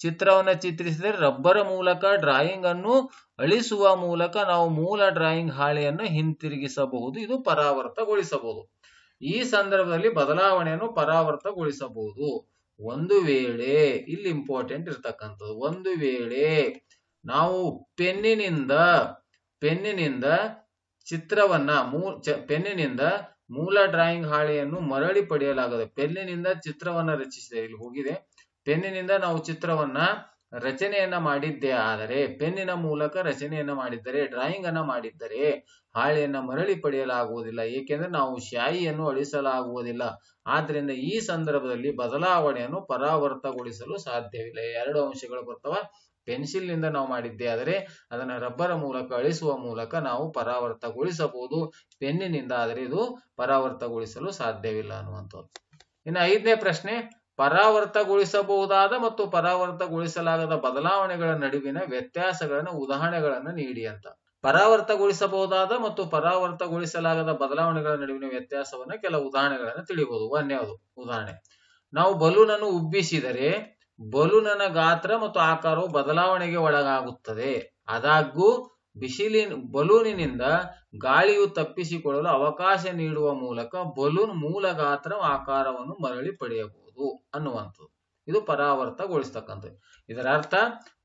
ಚಿತ್ರವನ್ನು ಚಿತ್ರಿಸಿದರೆ ರಬ್ಬರ್ ಮೂಲಕ ಡ್ರಾಯಿಂಗ್ ಅನ್ನು ಅಳಿಸುವ ಮೂಲಕ ನಾವು ಮೂಲ ಡ್ರಾಯಿಂಗ್ ಹಾಳೆಯನ್ನು ಹಿಂತಿರುಗಿಸಬಹುದು, ಇದು ಪರಾವರ್ತಗೊಳಿಸಬಹುದು. ಈ ಸಂದರ್ಭದಲ್ಲಿ ಬದಲಾವಣೆಯನ್ನು ಪರಾವರ್ತಗೊಳಿಸಬಹುದು. ಒಂದು ವೇಳೆ ಇಲ್ಲಿ ಇಂಪಾರ್ಟೆಂಟ್ ಇರ್ತಕ್ಕಂಥದ್ದು. ಒಂದು ವೇಳೆ ನಾವು ಪೆನ್ನಿನಿಂದ ಪೆನ್ನಿನಿಂದ ಚಿತ್ರವನ್ನ ಮೂ ಪೆನ್ನಿನಿಂದ ಮೂಲ ಡ್ರಾಯಿಂಗ್ ಹಾಳೆಯನ್ನು ಮರಳಿ ಪಡೆಯಲಾಗದೆ. ಪೆನ್ನಿನಿಂದ ಚಿತ್ರವನ್ನ ರಚಿಸಿದೆ. ಇಲ್ಲಿ ಹೋಗಿದೆ. ಪೆನ್ನಿನಿಂದ ನಾವು ಚಿತ್ರವನ್ನ ರಚನೆಯನ್ನ ಮಾಡಿದ್ದೇ ಆದರೆ, ಪೆನ್ನಿನ ಮೂಲಕ ರಚನೆಯನ್ನ ಮಾಡಿದ್ದರೆ ಡ್ರಾಯಿಂಗ್ ಅನ್ನ ಮಾಡಿದ್ದರೆ ಹಾಳೆಯನ್ನ ಮರಳಿ ಪಡೆಯಲಾಗುವುದಿಲ್ಲ. ಏಕೆಂದ್ರೆ ನಾವು ಶಾಯಿಯನ್ನು ಅಳಿಸಲಾಗುವುದಿಲ್ಲ. ಆದ್ರಿಂದ ಈ ಸಂದರ್ಭದಲ್ಲಿ ಬದಲಾವಣೆಯನ್ನು ಪರಾವರ್ತಗೊಳಿಸಲು ಸಾಧ್ಯವಿಲ್ಲ. ಎರಡು ಅಂಶಗಳು ಬರ್ತವ. ಪೆನ್ಸಿಲ್ನಿಂದ ನಾವು ಮಾಡಿದ್ದೇ ಆದರೆ, ಅದನ್ನ ರಬ್ಬರ ಮೂಲಕ ಅಳಿಸುವ ಮೂಲಕ ನಾವು ಪರಾವರ್ತಗೊಳಿಸಬಹುದು. ಪೆನ್ನಿನಿಂದ ಆದರೆ ಇದು ಪರಾವರ್ತಗೊಳಿಸಲು ಸಾಧ್ಯವಿಲ್ಲ ಅನ್ನುವಂಥದ್ದು. ಇನ್ನು ಐದನೇ ಪ್ರಶ್ನೆ ಪರಾವರ್ತಗೊಳಿಸಬಹುದಾದ ಮತ್ತು ಪರಾವರ್ತಗೊಳಿಸಲಾಗದ ಬದಲಾವಣೆಗಳ ನಡುವಿನ ವ್ಯತ್ಯಾಸಗಳನ್ನ, ಉದಾಹರಣೆಗಳನ್ನ ನೀಡಿ ಅಂತ. ಪರಾವರ್ತಗೊಳಿಸಬಹುದಾದ ಮತ್ತು ಪರಾವರ್ತಗೊಳಿಸಲಾಗದ ಬದಲಾವಣೆಗಳ ನಡುವಿನ ವ್ಯತ್ಯಾಸವನ್ನ ಕೆಲವು ಉದಾಹರಣೆಗಳನ್ನ ತಿಳಿಬಹುದು ಒಂದನೇದು ಉದಾಹರಣೆ. ನಾವು ಬಲೂನನ್ನು ಉಬ್ಬಿಸಿದರೆ ಬಲೂನನ ಗಾತ್ರ ಮತ್ತು ಆಕಾರವು ಬದಲಾವಣೆಗೆ ಒಳಗಾಗುತ್ತದೆ. ಆದಾಗ್ಯೂ, ಬಿಸಿಲಿನ, ಬಲೂನಿನಿಂದ ಗಾಳಿಯು ತಪ್ಪಿಸಿಕೊಳ್ಳಲು ಅವಕಾಶ ನೀಡುವ ಮೂಲಕ ಬಲೂನ್ ಮೂಲ ಗಾತ್ರ ಆಕಾರವನ್ನು ಮರಳಿ ಪಡೆಯಬಹುದು. ಅನ್ನುವಂಥದ್ದು. ಇದು ಪರಾವರ್ತಗೊಳಿಸ್ತಕ್ಕಂಥದ್ದು. ಇದರ ಅರ್ಥ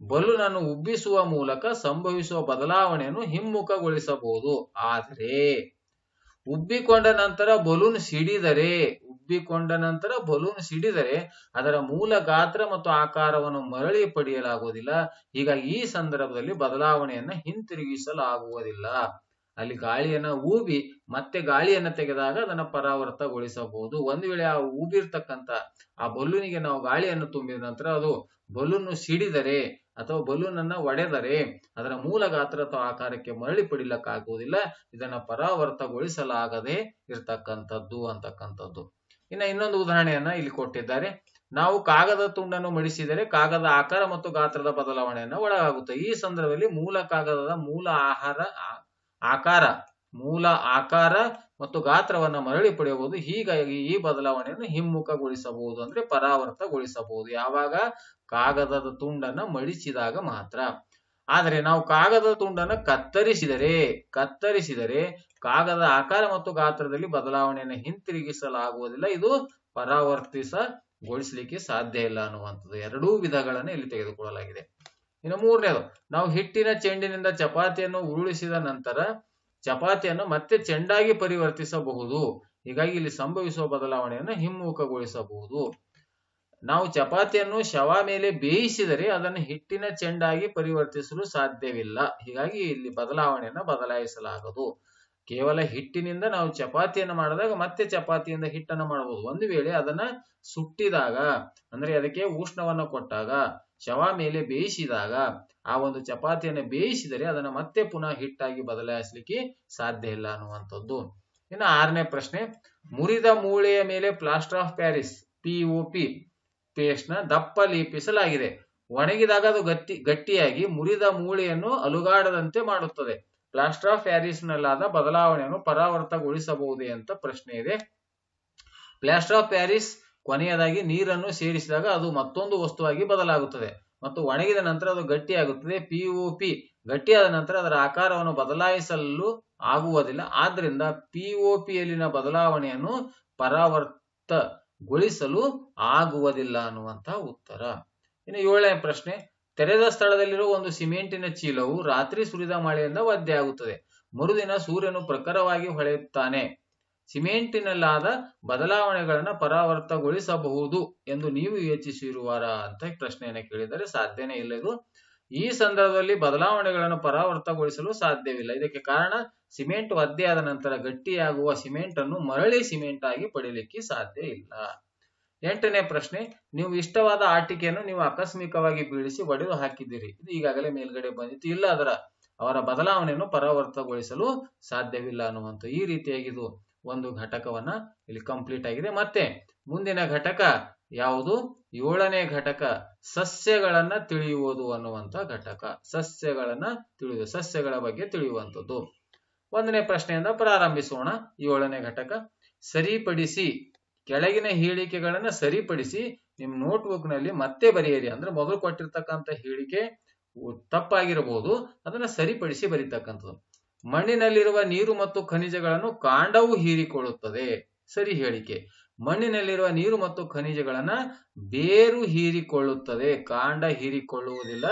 ಬಲೂನ್ ಅನ್ನು ಉಬ್ಬಿಸುವ ಮೂಲಕ ಸಂಭವಿಸುವ ಬದಲಾವಣೆಯನ್ನು ಹಿಮ್ಮುಖಗೊಳಿಸಬಹುದು. ಆದರೆ, ಉಬ್ಬಿಕೊಂಡ ನಂತರ ಬಲೂನ್ ಸಿಡಿದರೆ, ಉಬ್ಬಿಕೊಂಡ ನಂತರ ಬಲೂನ್ ಸಿಡಿದರೆ ಅದರ ಮೂಲ ಗಾತ್ರ ಮತ್ತು ಆಕಾರವನ್ನು ಮರಳಿ ಪಡೆಯಲಾಗುವುದಿಲ್ಲ. ಹೀಗಾಗಿ ಈ ಸಂದರ್ಭದಲ್ಲಿ ಬದಲಾವಣೆಯನ್ನ ಹಿಂತಿರುಗಿಸಲಾಗುವುದಿಲ್ಲ. ಅಲ್ಲಿ ಗಾಳಿಯನ್ನ ಊಬಿ ಮತ್ತೆ ಗಾಳಿಯನ್ನ ತೆಗೆದಾಗ ಅದನ್ನ ಪರಾವರ್ತಗೊಳಿಸಬಹುದು ಒಂದ್ ವೇಳೆ ಆ ಊಬಿರ್ತಕ್ಕಂತ ಆ ಬಲೂನಿಗೆ ನಾವು ಗಾಳಿಯನ್ನು ತುಂಬಿದ ನಂತರ ಅದು ಬಲೂನ್ ಸಿಡಿದರೆ ಅಥವಾ ಬಲೂನ್ ಅನ್ನ ಒಡೆದರೆ ಅದರ ಮೂಲ ಗಾತ್ರ ಅಥವಾ ಆಕಾರಕ್ಕೆ ಮರಳಿ ಪಡಿಲಕ್ಕಾಗುವುದಿಲ್ಲ. ಇದನ್ನ ಪರಾವರ್ತಗೊಳಿಸಲಾಗದೆ ಇರ್ತಕ್ಕಂಥದ್ದು ಅಂತಕ್ಕಂಥದ್ದು. ಇನ್ನ ಇನ್ನೊಂದು ಉದಾಹರಣೆಯನ್ನ ಇಲ್ಲಿ ಕೊಟ್ಟಿದ್ದಾರೆ. ನಾವು ಕಾಗದ ತುಂಡನ್ನು ಮಡಿಸಿದರೆ ಕಾಗದ ಆಕಾರ ಮತ್ತು ಗಾತ್ರದ ಬದಲಾವಣೆಯನ್ನ ಒಳಗಾಗುತ್ತೆ. ಈ ಸಂದರ್ಭದಲ್ಲಿ ಮೂಲ ಕಾಗದದ ಮೂಲ ಆಹಾರ ಆಕಾರ, ಮೂಲ ಆಕಾರ ಮತ್ತು ಗಾತ್ರವನ್ನು ಮರಳಿ ಪಡೆಯಬಹುದು. ಹೀಗಾಗಿ ಈ ಬದಲಾವಣೆಯನ್ನು ಹಿಮ್ಮುಖಗೊಳಿಸಬಹುದು ಅಂದ್ರೆ ಪರಾವರ್ತಗೊಳಿಸಬಹುದು ಯಾವಾಗ? ಕಾಗದದ ತುಂಡನ್ನ ಮಡಿಸಿದಾಗ ಮಾತ್ರ. ಆದರೆ ನಾವು ಕಾಗದದ ತುಂಡನ್ನು ಕತ್ತರಿಸಿದರೆ ಕತ್ತರಿಸಿದರೆ ಕಾಗದ ಆಕಾರ ಮತ್ತು ಗಾತ್ರದಲ್ಲಿ ಬದಲಾವಣೆಯನ್ನು ಹಿಂತಿರುಗಿಸಲಾಗುವುದಿಲ್ಲ. ಇದು ಪರಾವರ್ತಿಸಗೊಳಿಸಲಿಕ್ಕೆ ಸಾಧ್ಯ ಇಲ್ಲ ಅನ್ನುವಂಥದ್ದು. ಎರಡೂ ವಿಧಗಳನ್ನು ಇಲ್ಲಿ ತೆಗೆದುಕೊಳ್ಳಲಾಗಿದೆ. ಇನ್ನು ಮೂರನೇದು, ನಾವು ಹಿಟ್ಟಿನ ಚೆಂಡಿನಿಂದ ಚಪಾತಿಯನ್ನು ಉರುಳಿಸಿದ ನಂತರ ಚಪಾತಿಯನ್ನು ಮತ್ತೆ ಚೆಂಡಾಗಿ ಪರಿವರ್ತಿಸಬಹುದು. ಹೀಗಾಗಿ ಇಲ್ಲಿ ಸಂಭವಿಸುವ ಬದಲಾವಣೆಯನ್ನು ಹಿಮ್ಮುಖಗೊಳಿಸಬಹುದು. ನಾವು ಚಪಾತಿಯನ್ನು ಶವ ಮೇಲೆ ಬೇಯಿಸಿದರೆ ಅದನ್ನು ಹಿಟ್ಟಿನ ಚೆಂಡಾಗಿ ಪರಿವರ್ತಿಸಲು ಸಾಧ್ಯವಿಲ್ಲ. ಹೀಗಾಗಿ ಇಲ್ಲಿ ಬದಲಾವಣೆಯನ್ನು ಬದಲಾಯಿಸಲಾಗದು. ಕೇವಲ ಹಿಟ್ಟಿನಿಂದ ನಾವು ಚಪಾತಿಯನ್ನು ಮಾಡಿದಾಗ ಮತ್ತೆ ಚಪಾತಿಯಿಂದ ಹಿಟ್ಟನ್ನು ಮಾಡಬಹುದು. ಒಂದು ವೇಳೆ ಅದನ್ನ ಸುಟ್ಟಿದಾಗ, ಅಂದ್ರೆ ಅದಕ್ಕೆ ಉಷ್ಣವನ್ನು ಕೊಟ್ಟಾಗ ಶವ ಮೇಲೆ ಬೇಯಿಸಿದಾಗ ಆ ಒಂದು ಚಪಾತಿಯನ್ನು ಬೇಯಿಸಿದರೆ ಅದನ್ನ ಮತ್ತೆ ಪುನಃ ಹಿಟ್ಟಾಗಿ ಬದಲಾಯಿಸಲಿಕ್ಕೆ ಸಾಧ್ಯ ಇಲ್ಲ ಅನ್ನುವಂಥದ್ದು. ಇನ್ನು ಆರನೇ ಪ್ರಶ್ನೆ, ಮುರಿದ ಮೂಳೆಯ ಮೇಲೆ ಪ್ಲಾಸ್ಟರ್ ಆಫ್ ಪ್ಯಾರಿಸ್ ಪಿಒಪಿ ಪೇಸ್ಟ್ನ ದಪ್ಪ ಲೇಪಿಸಲಾಗಿದೆ. ಒಣಗಿದಾಗ ಅದು ಗಟ್ಟಿ, ಗಟ್ಟಿಯಾಗಿ ಮುರಿದ ಮೂಳೆಯನ್ನು ಅಲುಗಾಡದಂತೆ ಮಾಡುತ್ತದೆ. ಪ್ಲಾಸ್ಟರ್ ಆಫ್ ಪ್ಯಾರಿಸ್ ನಲ್ಲಾದ ಬದಲಾವಣೆಯನ್ನು ಪರಾವರ್ತಗೊಳಿಸಬಹುದೇ ಅಂತ ಪ್ರಶ್ನೆ ಇದೆ. ಪ್ಲಾಸ್ಟರ್ ಆಫ್ ಪ್ಯಾರಿಸ್ ಕೊನೆಯದಾಗಿ ನೀರನ್ನು ಸೇರಿಸಿದಾಗ ಅದು ಮತ್ತೊಂದು ವಸ್ತುವಾಗಿ ಬದಲಾಗುತ್ತದೆ ಮತ್ತು ಒಣಗಿದ ನಂತರ ಅದು ಗಟ್ಟಿಯಾಗುತ್ತದೆ. ಪಿಒಪಿ ಗಟ್ಟಿಯಾದ ನಂತರ ಅದರ ಆಕಾರವನ್ನು ಬದಲಾಯಿಸಲು ಆಗುವುದಿಲ್ಲ. ಆದ್ರಿಂದ ಪಿಯಲ್ಲಿನ ಬದಲಾವಣೆಯನ್ನು ಪರಾವರ್ತಗೊಳಿಸಲು ಆಗುವುದಿಲ್ಲ ಅನ್ನುವಂತಹ ಉತ್ತರ. ಇನ್ನು ಏಳನೇ ಪ್ರಶ್ನೆ, ತೆರೆದ ಸ್ಥಳದಲ್ಲಿರುವ ಒಂದು ಸಿಮೆಂಟಿನ ಚೀಲವು ರಾತ್ರಿ ಸುರಿದ ಮಳೆಯಿಂದ ಒದ್ದೆಯಾಗುತ್ತದೆ. ಮರುದಿನ ಸೂರ್ಯನು ಪ್ರಖರವಾಗಿ ಹೊಳೆಯುತ್ತಾನೆ. ಸಿಮೆಂಟಿನಲ್ಲಾದ ಬದಲಾವಣೆಗಳನ್ನು ಪರಾವರ್ತಗೊಳಿಸಬಹುದು ಎಂದು ನೀವು ಯೋಚಿಸಿರುವಾರ ಅಂತ ಪ್ರಶ್ನೆಯನ್ನು ಕೇಳಿದರೆ ಸಾಧ್ಯನೇ ಇಲ್ಲ ಇದು. ಈ ಸಂದರ್ಭದಲ್ಲಿ ಬದಲಾವಣೆಗಳನ್ನು ಪರಾವರ್ತಗೊಳಿಸಲು ಸಾಧ್ಯವಿಲ್ಲ. ಇದಕ್ಕೆ ಕಾರಣ ಸಿಮೆಂಟ್ ಒದ್ದೆಯಾದ ನಂತರ ಗಟ್ಟಿಯಾಗುವ ಸಿಮೆಂಟ್ ಅನ್ನು ಮರಳಿ ಸಿಮೆಂಟ್ ಆಗಿ ಪಡೆಯಲಿಕ್ಕೆ ಸಾಧ್ಯ ಇಲ್ಲ. ಎಂಟನೇ ಪ್ರಶ್ನೆ, ನೀವು ಇಷ್ಟವಾದ ಆಟಿಕೆಯನ್ನು ನೀವು ಆಕಸ್ಮಿಕವಾಗಿ ಬೀಳಿಸಿ ಒಡೆದು ಹಾಕಿದ್ದೀರಿ. ಇದು ಈಗಾಗಲೇ ಮೇಲ್ಗಡೆ ಬಂದಿತ್ತು. ಇಲ್ಲ ಅದರ ಅವರ ಬದಲಾವಣೆಯನ್ನು ಪರಾವರ್ತಗೊಳಿಸಲು ಸಾಧ್ಯವಿಲ್ಲ ಅನ್ನುವಂಥ ಈ ರೀತಿಯಾಗಿ ಇದು ಒಂದು ಘಟಕವನ್ನ ಇಲ್ಲಿ ಕಂಪ್ಲೀಟ್ ಆಗಿದೆ. ಮತ್ತೆ ಮುಂದಿನ ಘಟಕ ಯಾವುದು? ಏಳನೇ ಘಟಕ, ಸಸ್ಯಗಳನ್ನ ತಿಳಿಯುವುದು ಅನ್ನುವಂತ ಘಟಕ. ಸಸ್ಯಗಳನ್ನ ತಿಳಿಯುವ ಸಸ್ಯಗಳ ಬಗ್ಗೆ ತಿಳಿಯುವಂಥದ್ದು. ಒಂದನೇ ಪ್ರಶ್ನೆಯಿಂದ ಪ್ರಾರಂಭಿಸೋಣ. ಏಳನೇ ಘಟಕ, ಸರಿಪಡಿಸಿ, ಕೆಳಗಿನ ಹೇಳಿಕೆಗಳನ್ನ ಸರಿಪಡಿಸಿ, ನಿಮ್ ನೋಟ್ಬುಕ್ನಲ್ಲಿ ಮತ್ತೆ ಬರೆಯಿರಿ. ಅಂದ್ರೆ ಮೊದಲು ಕೊಟ್ಟಿರ್ತಕ್ಕಂಥ ಹೇಳಿಕೆ ತಪ್ಪಾಗಿರಬಹುದು ಅದನ್ನ ಸರಿಪಡಿಸಿ ಬರೀತಕ್ಕಂಥದ್ದು. ಮಣ್ಣಿನಲ್ಲಿರುವ ನೀರು ಮತ್ತು ಖನಿಜಗಳನ್ನು ಕಾಂಡವು ಹೀರಿಕೊಳ್ಳುತ್ತದೆ. ಸರಿ ಹೇಳಿಕೆ. ಮಣ್ಣಿನಲ್ಲಿರುವ ನೀರು ಮತ್ತು ಖನಿಜಗಳನ್ನ ಬೇರು ಹೀರಿಕೊಳ್ಳುತ್ತದೆ. ಕಾಂಡ ಹೀರಿಕೊಳ್ಳುವುದಿಲ್ಲ,